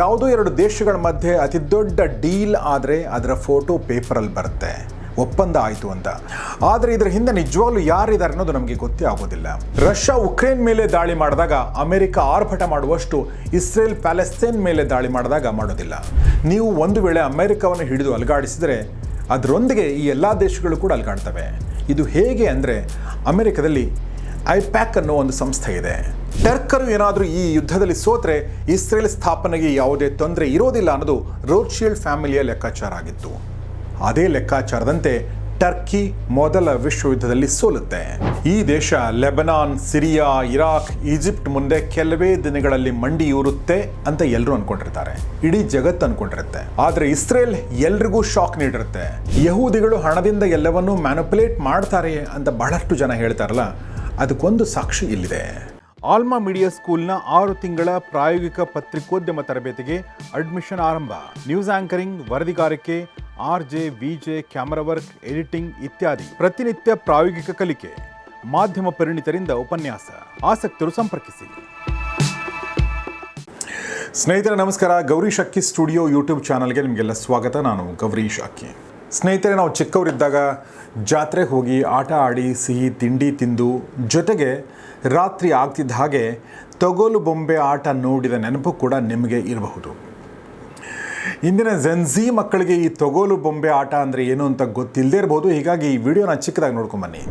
ಯಾವುದೋ ಎರಡು ದೇಶಗಳ ಮಧ್ಯೆ ಅತಿ ದೊಡ್ಡ ಡೀಲ್ ಆದರೆ ಅದರ ಫೋಟೋ ಪೇಪರಲ್ಲಿ ಬರುತ್ತೆ. ಒಪ್ಪಂದ ಆಯಿತು ಅಂತ. ಆದರೆ ಇದರ ಹಿಂದೆ ನಿಜವಾಗ್ಲೂ ಯಾರಿದ್ದಾರೆ ಅನ್ನೋದು ನಮಗೆ ಗೊತ್ತೇ ಆಗೋದಿಲ್ಲ. ರಷ್ಯಾ ಉಕ್ರೇನ್ ಮೇಲೆ ದಾಳಿ ಮಾಡಿದಾಗ ಅಮೆರಿಕ ಆರ್ಭಟ ಮಾಡುವಷ್ಟು ಇಸ್ರೇಲ್ ಪ್ಯಾಲೆಸ್ತೇನ್ ಮೇಲೆ ದಾಳಿ ಮಾಡಿದಾಗ ಮಾಡೋದಿಲ್ಲ. ನೀವು ಒಂದು ವೇಳೆ ಅಮೆರಿಕವನ್ನು ಹಿಡಿದು ಅಲುಗಾಡಿಸಿದರೆ ಅದರೊಂದಿಗೆ ಈ ಎಲ್ಲ ದೇಶಗಳು ಕೂಡ ಅಲುಗಾಡ್ತವೆ. ಇದು ಹೇಗೆ ಅಂದರೆ ಅಮೆರಿಕದಲ್ಲಿ ಐಪ್ಯಾಕ್ ಅನ್ನೋ ಒಂದು ಸಂಸ್ಥೆ ಇದೆ. ಟರ್ಕರು ಏನಾದರೂ ಈ ಯುದ್ಧದಲ್ಲಿ ಸೋತ್ರೆ ಇಸ್ರೇಲ್ ಸ್ಥಾಪನೆಗೆ ಯಾವುದೇ ತೊಂದರೆ ಇರೋದಿಲ್ಲ ಅನ್ನೋದು ರೋಡ್ಶೀಲ್ಡ್ ಫ್ಯಾಮಿಲಿಯ ಲೆಕ್ಕಾಚಾರ ಆಗಿತ್ತು. ಅದೇ ಲೆಕ್ಕಾಚಾರದಂತೆ ಟರ್ಕಿ ಮೊದಲ ವಿಶ್ವ ಯುದ್ಧದಲ್ಲಿ ಸೋಲುತ್ತೆ. ಈ ದೇಶ ಲೆಬನಾನ್, ಸಿರಿಯಾ, ಇರಾಕ್, ಈಜಿಪ್ಟ್ ಮುಂದೆ ಕೆಲವೇ ದಿನಗಳಲ್ಲಿ ಮಂಡಿಯೂರುತ್ತೆ ಅಂತ ಎಲ್ಲರೂ ಅನ್ಕೊಂಡಿರ್ತಾರೆ. ಇಡೀ ಜಗತ್ತು ಅನ್ಕೊಂಡಿರುತ್ತೆ. ಆದ್ರೆ ಇಸ್ರೇಲ್ ಎಲ್ರಿಗೂ ಶಾಕ್ ನೀಡಿರುತ್ತೆ. ಯಹೂದಿಗಳು ಹಣದಿಂದ ಎಲ್ಲವನ್ನೂ ಮ್ಯಾನುಪುಲೇಟ್ ಮಾಡ್ತಾರೆ ಅಂತ ಬಹಳಷ್ಟು ಜನ ಹೇಳ್ತಾರಲ್ಲ, ಅದಕ್ಕೊಂದು ಸಾಕ್ಷಿ ಇಲ್ಲಿದೆ. ಆಲ್ಮಾ ಮೀಡಿಯಾ ಸ್ಕೂಲ್ನ ಆರು ತಿಂಗಳ ಪ್ರಾಯೋಗಿಕ ಪತ್ರಿಕೋದ್ಯಮ ತರಬೇತಿಗೆ ಅಡ್ಮಿಷನ್ ಆರಂಭ. News anchoring, ವರದಿಗಾರಿಕೆ R J VJ, camera work, editing ಇತ್ಯಾದಿ ಪ್ರತಿನಿತ್ಯ ಪ್ರಾಯೋಗಿಕ ಕಲಿಕೆ. ಮಾಧ್ಯಮ ಪರಿಣಿತರಿಂದ ಉಪನ್ಯಾಸ. ಆಸಕ್ತರು ಸಂಪರ್ಕಿಸಿ. ಸ್ನೇಹಿತರೆ, ನಮಸ್ಕಾರ. ಗೌರೀಶ್ ಅಕ್ಕಿ ಸ್ಟುಡಿಯೋ ಯೂಟ್ಯೂಬ್ ಚಾನಲ್ಗೆ ನಿಮಗೆಲ್ಲ ಸ್ವಾಗತ. ನಾನು ಗೌರೀಶ್ ಅಕ್ಕಿ ಸ್ನೇಹಿತರೆ, ನಾವು ಚಿಕ್ಕವರಿದ್ದಾಗ ಜಾತ್ರೆಗೆ ಹೋಗಿ ಆಟ ಆಡಿ ಸಿಹಿ ತಿಂಡಿ ತಿಂದು ಜೊತೆಗೆ ರಾತ್ರಿ ಆಗ್ತಿದ್ದ ಹಾಗೆ ತೊಗೋಲು ಬೊಂಬೆ ಆಟ ನೋಡಿದ ನೆನಪು ಕೂಡ ನಿಮಗೆ ಇರಬಹುದು. ಇಂದಿನ ಜೆನ್ಝಿ ಮಕ್ಕಳಿಗೆ ಈ ತೊಗೋಲು ಬೊಂಬೆ ಆಟ ಅಂದರೆ ಏನು ಅಂತ ಗೊತ್ತಿಲ್ಲದೇ ಇರಬಹುದು. ಹೀಗಾಗಿ ಈ ವಿಡಿಯೋನ ಚಿಕ್ಕದಾಗಿ ನೋಡ್ಕೊಂಬನ್ನಿ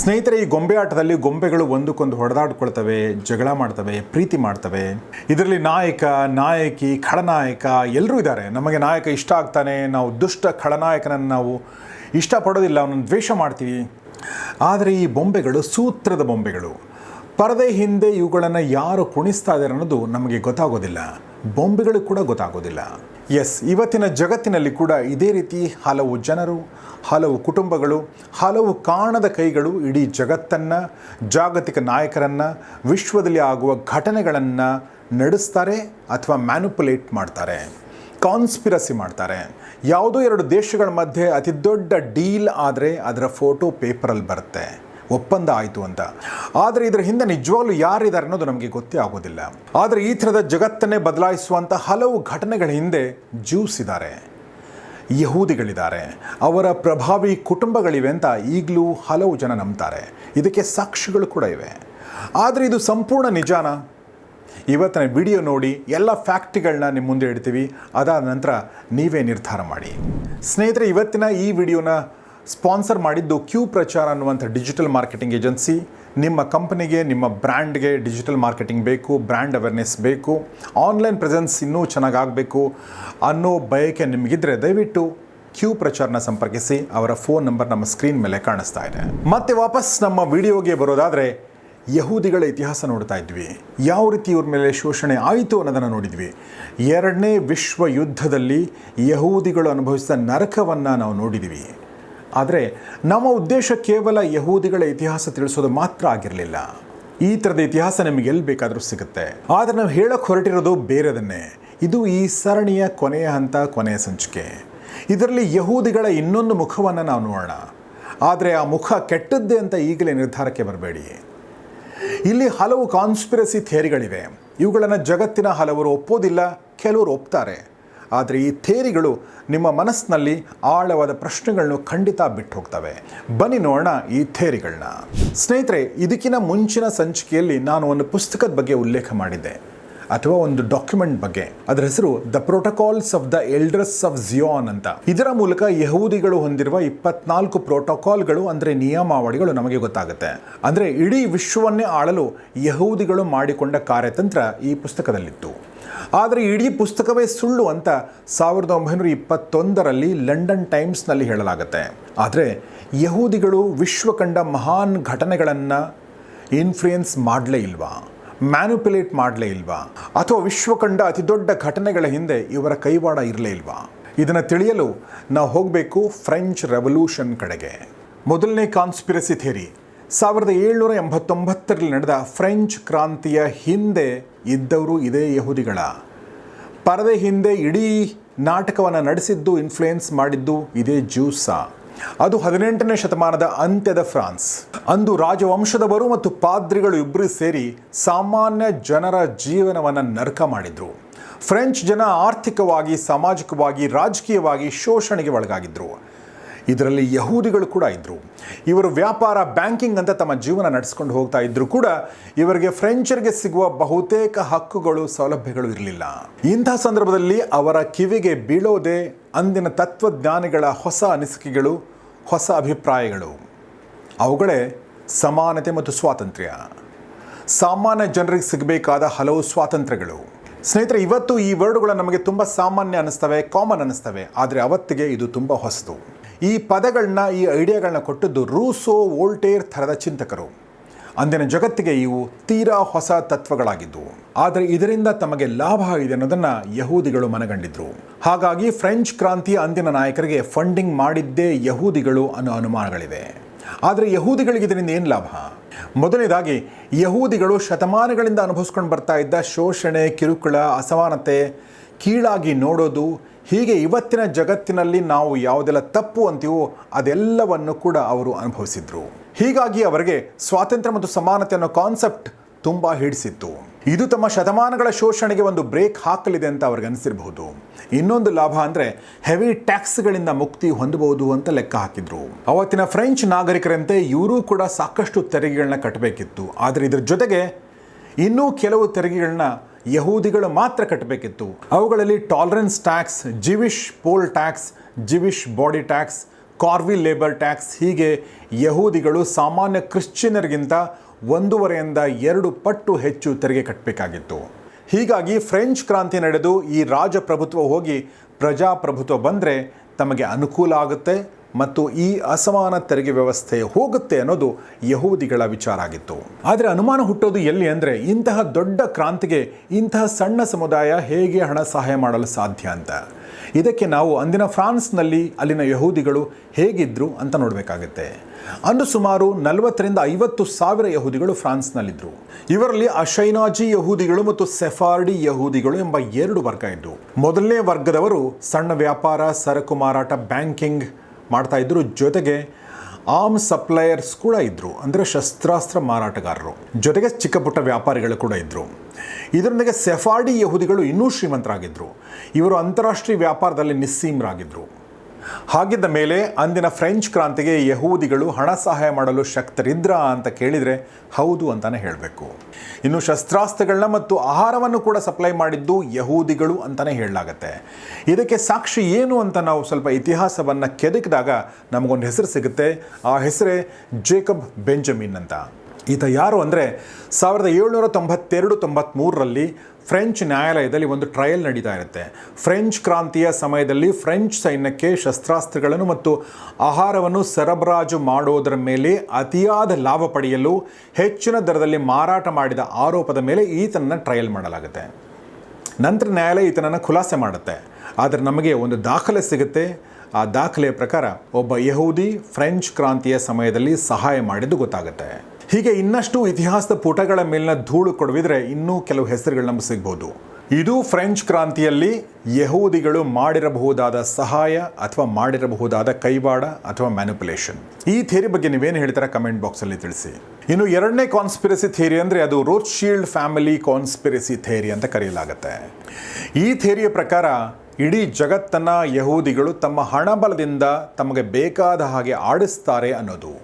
ಸ್ನೇಹಿತರೆ, ಈ ಗೊಂಬೆ ಆಟದಲ್ಲಿ ಗೊಂಬೆಗಳು ಒಂದಕ್ಕೊಂದು ಹೊಡೆದಾಡ್ಕೊಳ್ತವೆ, ಜಗಳ ಮಾಡ್ತವೆ, ಪ್ರೀತಿ ಮಾಡ್ತವೆ. ಇದರಲ್ಲಿ ನಾಯಕ, ನಾಯಕಿ, ಖಳನಾಯಕ ಎಲ್ಲರೂ ಇದ್ದಾರೆ. ನಮಗೆ ನಾಯಕ ಇಷ್ಟ ಆಗ್ತಾನೆ. ನಾವು ದುಷ್ಟ ಖಳನಾಯಕನನ್ನು ನಾವು ಇಷ್ಟಪಡೋದಿಲ್ಲ, ಅವನನ್ನು ದ್ವೇಷ ಮಾಡ್ತೀವಿ. ಆದರೆ ಈ ಬೊಂಬೆಗಳು ಸೂತ್ರದ ಬೊಂಬೆಗಳು. ಪರದೆ ಹಿಂದೆ ಇವುಗಳನ್ನು ಯಾರು ಕುಣಿಸ್ತಾ ಇದ್ದಾರೆ ಅನ್ನೋದು ನಮಗೆ ಗೊತ್ತಾಗೋದಿಲ್ಲ. ಬೊಂಬೆಗಳು ಕೂಡ ಗೊತ್ತಾಗೋದಿಲ್ಲ. ಎಸ್ ಇವತ್ತಿನ ಜಗತ್ತಿನಲ್ಲಿ ಕೂಡ ಇದೇ ರೀತಿ ಹಲವು ಜನರು, ಹಲವು ಕುಟುಂಬಗಳು, ಹಲವು ಕಾಣದ ಕೈಗಳು ಇಡೀ ಜಗತ್ತನ್ನು, ಜಾಗತಿಕ ನಾಯಕರನ್ನು, ವಿಶ್ವದಲ್ಲಿ ಆಗುವ ಘಟನೆಗಳನ್ನು ನಡೆಸ್ತಾರೆ ಅಥವಾ ಮ್ಯಾನುಪುಲೇಟ್ ಮಾಡ್ತಾರೆ. ಕಾನ್ಸ್ಪಿರಸಿ ಮಾಡ್ತಾರೆ. ಯಾವುದೋ ಎರಡು ದೇಶಗಳ ಮಧ್ಯೆ ಅತಿ ದೊಡ್ಡ ಡೀಲ್ ಆದರೆ ಅದರ ಫೋಟೋ ಪೇಪರಲ್ಲಿ ಬರುತ್ತೆ. ಒಪ್ಪಂದ ಆಯಿತು ಅಂತ. ಆದರೆ ಇದರ ಹಿಂದೆ ನಿಜವಾಗ್ಲೂ ಯಾರಿದ್ದಾರೆ ಅನ್ನೋದು ನಮಗೆ ಗೊತ್ತೇ ಆಗೋದಿಲ್ಲ. ಆದರೆ ಈ ಥರದ ಜಗತ್ತನ್ನೇ ಬದಲಾಯಿಸುವಂಥ ಹಲವು ಘಟನೆಗಳ ಹಿಂದೆ ಜ್ಯೂಸ್ ಇದ್ದಾರೆ ಯಹೂದಿಗಳಿದ್ದಾರೆ. ಅವರ ಪ್ರಭಾವಿ ಕುಟುಂಬಗಳಿವೆ ಅಂತ ಈಗಲೂ ಹಲವು ಜನ ನಂಬ್ತಾರೆ. ಇದಕ್ಕೆ ಸಾಕ್ಷಿಗಳು ಕೂಡ ಇವೆ. ಆದರೆ ಇದು ಸಂಪೂರ್ಣ ನಿಜಾನ? ಇವತ್ತಿನ ವಿಡಿಯೋ ನೋಡಿ ಎಲ್ಲ ಫ್ಯಾಕ್ಟ್ಗಳನ್ನ ನಿಮ್ಮ ಮುಂದೆ ಇಡ್ತೀವಿ. ಅದಾದ ನಂತರ ನೀವೇ ನಿರ್ಧಾರ ಮಾಡಿ. ಸ್ನೇಹಿತರೆ, ಇವತ್ತಿನ ಈ ವಿಡಿಯೋನ ಸ್ಪಾನ್ಸರ್ ಮಾಡಿದ್ದು ಕ್ಯೂ ಪ್ರಚಾರ ಅನ್ನುವಂಥ ಡಿಜಿಟಲ್ ಮಾರ್ಕೆಟಿಂಗ್ ಏಜೆನ್ಸಿ. ನಿಮ್ಮ ಕಂಪನಿಗೆ, ನಿಮ್ಮ ಬ್ರ್ಯಾಂಡ್ಗೆ ಡಿಜಿಟಲ್ ಮಾರ್ಕೆಟಿಂಗ್ ಬೇಕು, ಬ್ರ್ಯಾಂಡ್ ಅವೇರ್ನೆಸ್ ಬೇಕು, ಆನ್ಲೈನ್ ಪ್ರೆಸೆನ್ಸ್ ಇನ್ನೂ ಚೆನ್ನಾಗಾಗಬೇಕು ಅನ್ನೋ ಬಯಕೆ ನಿಮಗಿದ್ರೆ ದಯವಿಟ್ಟು ಕ್ಯೂ ಪ್ರಚಾರನ ಸಂಪರ್ಕಿಸಿ. ಅವರ ಫೋನ್ ನಂಬರ್ ನಮ್ಮ ಸ್ಕ್ರೀನ್ ಮೇಲೆ ಕಾಣಿಸ್ತಾ ಇದೆ. ಮತ್ತೆ ವಾಪಸ್ ನಮ್ಮ ವಿಡಿಯೋಗೆ ಬರೋದಾದರೆ ಯಹೂದಿಗಳ ಇತಿಹಾಸ ನೋಡ್ತಾ ಇದ್ವಿ. ಯಾವ ರೀತಿ ಇವ್ರ ಮೇಲೆ ಶೋಷಣೆ ಆಯಿತು ಅನ್ನೋದನ್ನು ನೋಡಿದ್ವಿ. ಎರಡನೇ ವಿಶ್ವ ಯುದ್ಧದಲ್ಲಿ ಯಹೂದಿಗಳು ಅನುಭವಿಸಿದ ನರಕವನ್ನು ನಾವು ನೋಡಿದ್ವಿ. ಆದರೆ ನಮ್ಮ ಉದ್ದೇಶ ಕೇವಲ ಯಹೂದಿಗಳ ಇತಿಹಾಸ ತಿಳಿಸೋದು ಮಾತ್ರ ಆಗಿರಲಿಲ್ಲ. ಈ ಥರದ ಇತಿಹಾಸ ನಿಮಗೆ ಎಲ್ಲಿ ಬೇಕಾದರೂ ಸಿಗುತ್ತೆ. ಆದರೆ ನಾವು ಹೇಳಕ್ಕೆ ಹೊರಟಿರೋದು ಬೇರೆದನ್ನೇ. ಇದು ಈ ಸರಣಿಯ ಕೊನೆಯ ಹಂತ, ಕೊನೆಯ ಸಂಚಿಕೆ. ಇದರಲ್ಲಿ ಯಹೂದಿಗಳ ಇನ್ನೊಂದು ಮುಖವನ್ನು ನಾವು ನೋಡೋಣ. ಆದರೆ ಆ ಮುಖ ಕೆಟ್ಟದ್ದೇ ಅಂತ ಈಗಲೇ ನಿರ್ಧಾರಕ್ಕೆ ಬರಬೇಡಿ. ಇಲ್ಲಿ ಹಲವು ಕಾನ್ಸ್ಪಿರಸಿ ಥಿಯರಿಗಳಿವೆ ಇವುಗಳನ್ನು ಜಗತ್ತಿನ ಹಲವರು ಒಪ್ಪೋದಿಲ್ಲ, ಕೆಲವರು ಒಪ್ತಾರೆ. ಆದರೆ ಈ ಥೇರಿಗಳು ನಿಮ್ಮ ಮನಸ್ಸಿನಲ್ಲಿ ಆಳವಾದ ಪ್ರಶ್ನೆಗಳನ್ನು ಖಂಡಿತ ಬಿಟ್ಟು ಹೋಗ್ತವೆ ಬನ್ನಿ ನೋಡೋಣ ಈ ಥೇರಿಗಳನ್ನ ಸ್ನೇಹಿತರೆ, ಇದಕ್ಕಿಂತ ಮುಂಚಿನ ಸಂಚಿಕೆಯಲ್ಲಿ ನಾನು ಒಂದು ಪುಸ್ತಕದ ಬಗ್ಗೆ ಉಲ್ಲೇಖ ಮಾಡಿದ್ದೆ. ಅಥವಾ ಒಂದು ಡಾಕ್ಯುಮೆಂಟ್ ಬಗ್ಗೆ. ಅದರ ಹೆಸರು the protocols of the elders of Zion ಅಂತ. ಇದರ ಮೂಲಕ ಯಹೂದಿಗಳು ಹೊಂದಿರುವ ಇಪ್ಪತ್ನಾಲ್ಕು ಪ್ರೋಟೋಕಾಲ್ಗಳು ಅಂದರೆ ನಿಯಮಾವಳಿಗಳು ನಮಗೆ ಗೊತ್ತಾಗುತ್ತೆ. ಅಂದರೆ ಇಡೀ ವಿಶ್ವವನ್ನೇ ಆಳಲು ಯಹೂದಿಗಳು ಮಾಡಿಕೊಂಡ ಕಾರ್ಯತಂತ್ರ ಈ ಪುಸ್ತಕದಲ್ಲಿತ್ತು. ಆದರೆ ಇಡೀ ಪುಸ್ತಕವೇ ಸುಳ್ಳು ಅಂತ ಸಾವಿರದ ಒಂಬೈನೂರ ಇಪ್ಪತ್ತೊಂದರಲ್ಲಿ ಲಂಡನ್ ಟೈಮ್ಸ್ನಲ್ಲಿ ಹೇಳಲಾಗುತ್ತೆ. ಆದರೆ ಯಹೂದಿಗಳು ವಿಶ್ವ ಕಂಡ ಮಹಾನ್ ಘಟನೆಗಳನ್ನು ಇನ್ಫ್ಲೂಯೆನ್ಸ್ ಮಾಡಲೇ ಇಲ್ವಾ? ಮ್ಯಾನುಪುಲೇಟ್ ಮಾಡಲೇ ಇಲ್ವಾ? ಅಥವಾ ವಿಶ್ವಕಂಡ ಅತಿ ದೊಡ್ಡ ಘಟನೆಗಳ ಹಿಂದೆ ಇವರ ಕೈವಾಡ ಇರಲೇ ಇಲ್ವಾ? ಇದನ್ನು ತಿಳಿಯಲು ನಾವು ಹೋಗಬೇಕು ಫ್ರೆಂಚ್ ರೆವಲ್ಯೂಷನ್ ಕಡೆಗೆ. ಮೊದಲನೇ ಕಾನ್ಸ್ಪಿರಸಿ ಥಿಯರಿ. ಸಾವಿರದ ಏಳ್ನೂರ ಎಂಬತ್ತೊಂಬತ್ತರಲ್ಲಿ ನಡೆದ ಫ್ರೆಂಚ್ ಕ್ರಾಂತಿಯ ಹಿಂದೆ ಇದ್ದವರು ಇದೇ ಯಹೂದಿಗಳ. ಪರದೆ ಹಿಂದೆ ಇಡೀ ನಾಟಕವನ್ನು ನಡೆಸಿದ್ದು ಇನ್ಫ್ಲೂಯೆನ್ಸ್ ಮಾಡಿದ್ದು ಇದೇ ಜ್ಯೂಸ ಅದು ಹದಿನೆಂಟನೇ ಶತಮಾನದ ಅಂತ್ಯದ ಫ್ರಾನ್ಸ್. ಅಂದು ರಾಜವಂಶದವರು ಮತ್ತು ಪಾದ್ರಿಗಳು ಇಬ್ಬರು ಸೇರಿ ಸಾಮಾನ್ಯ ಜನರ ಜೀವನವನ್ನು ನರಕ ಮಾಡಿದ್ರು. ಫ್ರೆಂಚ್ ಜನ ಆರ್ಥಿಕವಾಗಿ, ಸಾಮಾಜಿಕವಾಗಿ, ರಾಜಕೀಯವಾಗಿ ಶೋಷಣೆಗೆ ಒಳಗಾಗಿದ್ರು. ಇದರಲ್ಲಿ ಯಹೂದಿಗಳು ಕೂಡ ಇದ್ದರು ಇವರು ವ್ಯಾಪಾರ ಬ್ಯಾಂಕಿಂಗ್ ಅಂತ ತಮ್ಮ ಜೀವನ ನಡೆಸ್ಕೊಂಡು ಹೋಗ್ತಾ ಇದ್ದರೂ ಕೂಡ ಇವರಿಗೆ ಫ್ರೆಂಚರಿಗೆ ಸಿಗುವ ಬಹುತೇಕ ಹಕ್ಕುಗಳು, ಸೌಲಭ್ಯಗಳು ಇರಲಿಲ್ಲ. ಇಂಥ ಸಂದರ್ಭದಲ್ಲಿ ಅವರ ಕಿವಿಗೆ ಬೀಳೋದೆ ಅಂದಿನ ತತ್ವಜ್ಞಾನಿಗಳ ಹೊಸ ಅನಿಸಿಕೆಗಳು, ಹೊಸ ಅಭಿಪ್ರಾಯಗಳು. ಅವುಗಳೇ ಸಮಾನತೆ ಮತ್ತು ಸ್ವಾತಂತ್ರ್ಯ. ಸಾಮಾನ್ಯ ಜನರಿಗೆ ಸಿಗಬೇಕಾದ ಹಲವು ಸ್ವಾತಂತ್ರ್ಯಗಳು. ಸ್ನೇಹಿತರೆ, ಇವತ್ತು ಈ ವರ್ಡ್ಗಳು ನಮಗೆ ತುಂಬ ಸಾಮಾನ್ಯ ಅನ್ನಿಸ್ತವೆ ಕಾಮನ್ ಅನ್ನಿಸ್ತವೆ ಆದರೆ ಅವತ್ತಿಗೆ ಇದು ತುಂಬ ಹೊಸದು. ಈ ಪದಗಳನ್ನ ಈ ಐಡಿಯಾಗಳನ್ನ ಕೊಟ್ಟದ್ದು ರೂಸೋ ವೋಲ್ಟೇರ್ ಥರದ ಚಿಂತಕರು. ಅಂದಿನ ಜಗತ್ತಿಗೆ ಇವು ತೀರಾ ಹೊಸ ತತ್ವಗಳಾಗಿದ್ದವು ಆದರೆ ಇದರಿಂದ ತಮಗೆ ಲಾಭ ಆಗಿದೆ ಅನ್ನೋದನ್ನು ಯಹೂದಿಗಳು ಮನಗಂಡಿದ್ರು. ಹಾಗಾಗಿ ಫ್ರೆಂಚ್ ಕ್ರಾಂತಿಯ ಅಂದಿನ ನಾಯಕರಿಗೆ ಫಂಡಿಂಗ್ ಮಾಡಿದ್ದೇ ಯಹೂದಿಗಳು ಅನ್ನೋ ಅನುಮಾನಗಳಿವೆ. ಆದರೆ ಯಹೂದಿಗಳಿಗೆ ಇದರಿಂದ ಏನು ಲಾಭ? ಮೊದಲನೇದಾಗಿ, ಯಹೂದಿಗಳು ಶತಮಾನಗಳಿಂದ ಅನುಭವಿಸ್ಕೊಂಡು ಬರ್ತಾ ಇದ್ದ ಶೋಷಣೆ, ಕಿರುಕುಳ, ಅಸಮಾನತೆ ಕೀಳಾಗಿ ನೋಡೋದು ಹೀಗೆ ಇವತ್ತಿನ ಜಗತ್ತಿನಲ್ಲಿ ನಾವು ಯಾವುದೆಲ್ಲ ತಪ್ಪು ಅಂತೀವೋ ಅದೆಲ್ಲವನ್ನು ಕೂಡ ಅವರು ಅನುಭವಿಸಿದ್ರು. ಹೀಗಾಗಿ ಅವರಿಗೆ ಸ್ವಾತಂತ್ರ್ಯ ಮತ್ತು ಸಮಾನತೆ ಅನ್ನೋ ಕಾನ್ಸೆಪ್ಟ್ ತುಂಬ ಹಿಡಿಸಿತ್ತು. ಇದು ತಮ್ಮ ಶತಮಾನಗಳ ಶೋಷಣೆಗೆ ಒಂದು ಬ್ರೇಕ್ ಹಾಕಲಿದೆ ಅಂತ ಅವ್ರಿಗೆ ಅನಿಸಿರಬಹುದು. ಇನ್ನೊಂದು ಲಾಭ ಅಂದರೆ ಹೆವಿ ಟ್ಯಾಕ್ಸ್ಗಳಿಂದ ಮುಕ್ತಿ ಹೊಂದಬಹುದು ಅಂತ ಲೆಕ್ಕ ಹಾಕಿದ್ರು. ಅವತ್ತಿನ ಫ್ರೆಂಚ್ ನಾಗರಿಕರಂತೆ ಇವರೂ ಕೂಡ ಸಾಕಷ್ಟು ತೆರಿಗೆಗಳನ್ನ ಕಟ್ಟಬೇಕಿತ್ತು ಆದರೆ ಇದರ ಜೊತೆಗೆ ಇನ್ನೂ ಕೆಲವು ತೆರಿಗೆಗಳನ್ನ ಯಹೂದಿಗಳು ಮಾತ್ರ ಕಟ್ಟಬೇಕಿತ್ತು. ಅವುಗಳಲ್ಲಿ tolerance tax Jewish poll tax Jewish body tax corvee labour tax ಹೀಗೆ ಯಹೂದಿಗಳು ಸಾಮಾನ್ಯ ಕ್ರಿಶ್ಚಿಯನರಿಗಿಂತ ಒಂದೂವರೆಯಿಂದ ಎರಡು ಪಟ್ಟು ಹೆಚ್ಚು ತೆರಿಗೆ ಕಟ್ಟಬೇಕಾಗಿತ್ತು. ಹೀಗಾಗಿ ಫ್ರೆಂಚ್ ಕ್ರಾಂತಿ ನಡೆದು ಈ ರಾಜಪ್ರಭುತ್ವ ಹೋಗಿ ಪ್ರಜಾಪ್ರಭುತ್ವ ಬಂದರೆ ತಮಗೆ ಅನುಕೂಲ ಆಗುತ್ತೆ ಮತ್ತು ಈ ಅಸಮಾನ ತೆರಿಗೆ ವ್ಯವಸ್ಥೆ ಹೋಗುತ್ತೆ ಅನ್ನೋದು ಯಹೂದಿಗಳ ವಿಚಾರ ಆಗಿತ್ತು. ಆದರೆ ಅನುಮಾನ ಹುಟ್ಟೋದು ಎಲ್ಲಿ ಅಂದರೆ ಇಂತಹ ದೊಡ್ಡ ಕ್ರಾಂತಿಗೆ ಇಂತಹ ಸಣ್ಣ ಸಮುದಾಯ ಹೇಗೆ ಹಣ ಸಹಾಯ ಮಾಡಲು ಸಾಧ್ಯ ಅಂತ. ಇದಕ್ಕೆ ನಾವು ಅಂದಿನ ಫ್ರಾನ್ಸ್ನಲ್ಲಿ ಅಲ್ಲಿನ ಯಹೂದಿಗಳು ಹೇಗಿದ್ರು ಅಂತ ನೋಡಬೇಕಾಗುತ್ತೆ. ಅಂದು ಸುಮಾರು ನಲವತ್ತರಿಂದ ಐವತ್ತು ಸಾವಿರ ಯಹೂದಿಗಳು ಫ್ರಾನ್ಸ್ನಲ್ಲಿದ್ದರು ಇವರಲ್ಲಿ ಅಶೈನಾಜಿ ಯಹೂದಿಗಳು ಮತ್ತು ಸೆಫಾರ್ಡಿ ಯಹೂದಿಗಳು ಎಂಬ ಎರಡು ವರ್ಗ ಇದ್ದವು ಮೊದಲನೇ ವರ್ಗದವರು ಸಣ್ಣ ವ್ಯಾಪಾರ, ಸರಕು ಮಾರಾಟ, ಬ್ಯಾಂಕಿಂಗ್ ಮಾಡ್ತಾ ಇದ್ರು. ಜೊತೆಗೆ ಆರ್ಮ್ ಸಪ್ಲೈಯರ್ಸ್ ಕೂಡ ಇದ್ದರು ಅಂದರೆ ಶಸ್ತ್ರಾಸ್ತ್ರ ಮಾರಾಟಗಾರರು. ಜೊತೆಗೆ ಚಿಕ್ಕ ಪುಟ್ಟ ವ್ಯಾಪಾರಿಗಳು ಕೂಡ ಇದ್ದರು ಇದರೊಂದಿಗೆ ಸೆಫಾರ್ಡಿ ಯಹೂದಿಗಳು ಇನ್ನೂ ಶ್ರೀಮಂತರಾಗಿದ್ದರು ಇವರು ಅಂತಾರಾಷ್ಟ್ರೀಯ ವ್ಯಾಪಾರದಲ್ಲಿ ನಿಸ್ಸೀಮರಾಗಿದ್ದರು ಹಾಗಿದ್ದ ಮೇಲೆ ಅಂದಿನ ಫ್ರೆಂಚ್ ಕ್ರಾಂತಿಗೆ ಯಹೂದಿಗಳು ಹಣ ಸಹಾಯ ಮಾಡಲು ಶಕ್ತರಿದ್ರ ಅಂತ ಕೇಳಿದರೆ ಹೌದು ಅಂತಾನೆ ಹೇಳಬೇಕು. ಇನ್ನು ಶಸ್ತ್ರಾಸ್ತ್ರಗಳನ್ನ ಮತ್ತು ಆಹಾರವನ್ನು ಕೂಡ ಸಪ್ಲೈ ಮಾಡಿದ್ದು ಯಹೂದಿಗಳು ಅಂತಾನೆ ಹೇಳಲಾಗತ್ತೆ. ಇದಕ್ಕೆ ಸಾಕ್ಷಿ ಏನು ಅಂತ ನಾವು ಸ್ವಲ್ಪ ಇತಿಹಾಸವನ್ನು ಕೆದಕಿದಾಗ ನಮಗೊಂದು ಹೆಸರು ಸಿಗುತ್ತೆ. ಆ ಹೆಸರೇ ಜೇಕಬ್ ಬೆಂಜಮಿನ್ ಅಂತ. ಈತ ಯಾರು ಅಂದರೆ ಸಾವಿರದ ಏಳ್ನೂರ ತೊಂಬತ್ತೆರಡು ತೊಂಬತ್ತ್ಮೂರರಲ್ಲಿ ಫ್ರೆಂಚ್ ನ್ಯಾಯಾಲಯದಲ್ಲಿ ಒಂದು ಟ್ರಯಲ್ ನಡೀತಾ ಇರುತ್ತೆ. ಫ್ರೆಂಚ್ ಕ್ರಾಂತಿಯ ಸಮಯದಲ್ಲಿ ಫ್ರೆಂಚ್ ಸೈನ್ಯಕ್ಕೆ ಶಸ್ತ್ರಾಸ್ತ್ರಗಳನ್ನು ಮತ್ತು ಆಹಾರವನ್ನು ಸರಬರಾಜು ಮಾಡೋದರ ಮೇಲೆ ಅತಿಯಾದ ಲಾಭ ಪಡೆಯಲು ಹೆಚ್ಚಿನ ದರದಲ್ಲಿ ಮಾರಾಟ ಮಾಡಿದ ಆರೋಪದ ಮೇಲೆ ಈತನನ್ನು ಟ್ರಯಲ್ ಮಾಡಲಾಗುತ್ತೆ. ನಂತರ ನ್ಯಾಯಾಲಯ ಈತನನ್ನು ಖುಲಾಸೆ ಮಾಡುತ್ತೆ. ಆದರೆ ನಮಗೆ ಒಂದು ದಾಖಲೆ ಸಿಗುತ್ತೆ. ಆ ದಾಖಲೆಯ ಪ್ರಕಾರ ಒಬ್ಬ ಯಹೂದಿ ಫ್ರೆಂಚ್ ಕ್ರಾಂತಿಯ ಸಮಯದಲ್ಲಿ ಸಹಾಯ ಮಾಡಿದ್ದು ಗೊತ್ತಾಗುತ್ತೆ. ಹೀಗೆ ಇನ್ನಷ್ಟು ಇತಿಹಾಸದ ಪುಟಗಳ ಮೇಲಿನ ಧೂಳು ಕೊಡವಿದ್ರೆ ಇನ್ನೂ ಕೆಲವು ಹೆಸರುಗಳು ನಮಗೆ ಸಿಗ್ಬೋದು. ಇದು ಫ್ರೆಂಚ್ ಕ್ರಾಂತಿಯಲ್ಲಿ ಯಹೂದಿಗಳು ಮಾಡಿರಬಹುದಾದ ಸಹಾಯ ಅಥವಾ ಮಾಡಿರಬಹುದಾದ ಕೈವಾಡ ಅಥವಾ ಮ್ಯಾನಿಪುಲೇಷನ್. ಈ ಥಿಯರಿ ಬಗ್ಗೆ ನೀವೇನು ಹೇಳ್ತೀರಾ ಕಮೆಂಟ್ ಬಾಕ್ಸಲ್ಲಿ ತಿಳಿಸಿ. ಇನ್ನು ಎರಡನೇ ಕಾನ್ಸ್ಪಿರಸಿ ಥಿಯರಿ ಅಂದರೆ ಅದು Rothschild family conspiracy theory ಅಂತ ಕರೆಯಲಾಗುತ್ತೆ. ಈ ಥಿಯರಿಯ ಪ್ರಕಾರ ಇಡೀ ಜಗತ್ತನ್ನ ಯಹೂದಿಗಳು ತಮ್ಮ ಹಣಬಲದಿಂದ ತಮಗೆ ಬೇಕಾದ ಹಾಗೆ ಆಡಿಸ್ತಾರೆ ಅನ್ನೋದು.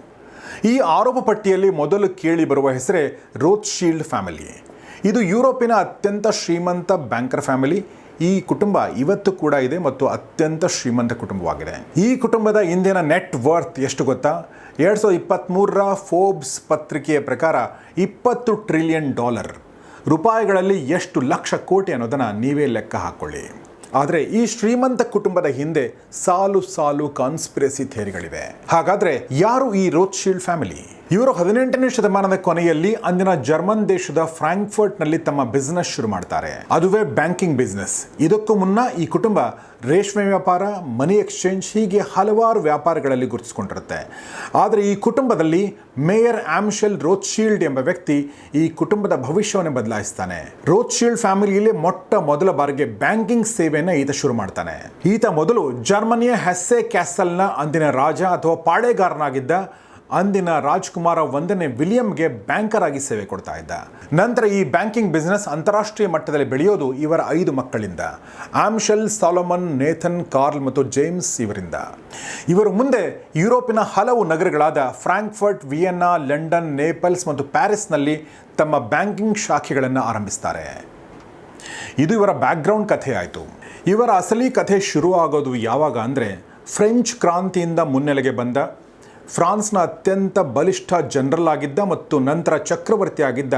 ಈ ಆರೋಪ ಪಟ್ಟಿಯಲ್ಲಿ ಮೊದಲು ಕೇಳಿ ಬರುವ ಹೆಸರೇ ರೋತ್ಶೀಲ್ಡ್ ಫ್ಯಾಮಿಲಿ. ಇದು ಯುರೋಪಿನ ಅತ್ಯಂತ ಶ್ರೀಮಂತ ಬ್ಯಾಂಕರ್ ಫ್ಯಾಮಿಲಿ. ಈ ಕುಟುಂಬ ಇವತ್ತು ಕೂಡ ಇದೆ ಮತ್ತು ಅತ್ಯಂತ ಶ್ರೀಮಂತ ಕುಟುಂಬವಾಗಿದೆ. ಈ ಕುಟುಂಬದ ಇಂದಿನ ನೆಟ್ ವರ್ತ್ ಎಷ್ಟು ಗೊತ್ತಾ? ಎರಡು ಸಾವಿರದ ಇಪ್ಪತ್ತ್ಮೂರರ ಫೋಬ್ಸ್ ಪತ್ರಿಕೆಯ ಪ್ರಕಾರ ಇಪ್ಪತ್ತು ಟ್ರಿಲಿಯನ್ ಡಾಲರ್ ರೂಪಾಯಿಗಳಲ್ಲಿ ಎಷ್ಟು ಲಕ್ಷ ಕೋಟಿ ಅನ್ನೋದನ್ನು ನೀವೇ ಲೆಕ್ಕ ಹಾಕ್ಕೊಳ್ಳಿ ಆದರೆ ಈ ಶ್ರೀಮಂತ ಕುಟುಂಬದ ಹಿಂದೆ ಸಾಲು ಸಾಲು ಕಾನ್ಸ್ಪಿರಸಿ ಥಿಯರಿಗಳಿವೆ ಹಾಗಾದರೆ ಯಾರು ಈ ರೋತ್ಶೀಲ್ಡ್ ಫ್ಯಾಮಿಲಿ ಇವರು ಹದಿನೆಂಟನೇ ಶತಮಾನದ ಕೊನೆಯಲ್ಲಿ ಅಂದಿನ ಜರ್ಮನ್ ದೇಶದ ಫ್ರಾಂಕ್ಫರ್ಟ್ನಲ್ಲಿ ತಮ್ಮ ಬಿಸ್ನೆಸ್ ಶುರು ಮಾಡ್ತಾರೆ. ಅದುವೇ ಬ್ಯಾಂಕಿಂಗ್ ಬಿಸ್ನೆಸ್ ಇದಕ್ಕೂ ಮುನ್ನ ಈ ಕುಟುಂಬ ರೇಷ್ಮೆ ವ್ಯಾಪಾರ ಮನಿ ಎಕ್ಸ್ಚೇಂಜ್ ಹೀಗೆ ಹಲವಾರು ವ್ಯಾಪಾರಗಳಲ್ಲಿ ಗುರುತಿಸಿಕೊಂಡಿರುತ್ತೆ. ಆದರೆ ಈ ಕುಟುಂಬದಲ್ಲಿ ಮೇಯರ್ ಆಮ್ಶೆಲ್ ರೋತ್ಶೀಲ್ಡ್ ಎಂಬ ವ್ಯಕ್ತಿ ಈ ಕುಟುಂಬದ ಭವಿಷ್ಯವನ್ನು ಬದಲಾಯಿಸ್ತಾನೆ. ರೋತ್ಶೀಲ್ಡ್ ಫ್ಯಾಮಿಲಿಯಲ್ಲಿ ಮೊಟ್ಟ ಮೊದಲ ಬಾರಿಗೆ ಬ್ಯಾಂಕಿಂಗ್ ಸೇವೆಯನ್ನು ಈತ ಶುರು ಮಾಡ್ತಾನೆ. ಈತ ಮೊದಲು ಜರ್ಮನಿಯ ಹೆಸ್ಸೆ ಕ್ಯಾಸಲ್ನ ಅಂದಿನ ರಾಜ ಅಥವಾ ಪಾಳೆಗಾರನಾಗಿದ್ದ ಅಂದಿನ ರಾಜ್ಕುಮಾರ ಒಂದನೇ ವಿಲಿಯಂಗೆ ಬ್ಯಾಂಕರ್ ಆಗಿ ಸೇವೆ ಕೊಡ್ತಾ ಇದ್ದ. ನಂತರ ಈ ಬ್ಯಾಂಕಿಂಗ್ ಬಿಸ್ನೆಸ್ ಅಂತಾರಾಷ್ಟ್ರೀಯ ಮಟ್ಟದಲ್ಲಿ ಬೆಳೆಯೋದು ಇವರ ಐದು ಮಕ್ಕಳಿಂದ. ಆಮ್ಶೆಲ್ ಸಾಲೋಮನ್, ನೇಥನ್, ಕಾರ್ಲ್ ಮತ್ತು ಜೇಮ್ಸ್ ಇವರಿಂದ. ಇವರು ಮುಂದೆ ಯುರೋಪಿನ ಹಲವು ನಗರಗಳಾದ ಫ್ರಾಂಕ್ಫರ್ಟ್, ವಿಯೆನ್ನಾ, ಲಂಡನ್, ನೇಪಲ್ಸ್ ಮತ್ತು ಪ್ಯಾರಿಸ್ನಲ್ಲಿ ತಮ್ಮ ಬ್ಯಾಂಕಿಂಗ್ ಶಾಖೆಗಳನ್ನು ಆರಂಭಿಸ್ತಾರೆ. ಇದು ಇವರ ಬ್ಯಾಕ್ಗ್ರೌಂಡ್ ಕಥೆ ಆಯಿತು. ಇವರ ಅಸಲಿ ಕಥೆ ಶುರು ಆಗೋದು ಯಾವಾಗ ಅಂದರೆ ಫ್ರೆಂಚ್ ಕ್ರಾಂತಿಯಿಂದ ಮುನ್ನೆಲೆಗೆ ಬಂದ ಫ್ರಾನ್ಸ್ನ ಅತ್ಯಂತ ಬಲಿಷ್ಠ ಜನರಲ್ ಆಗಿದ್ದ ಮತ್ತು ನಂತರ ಚಕ್ರವರ್ತಿಯಾಗಿದ್ದ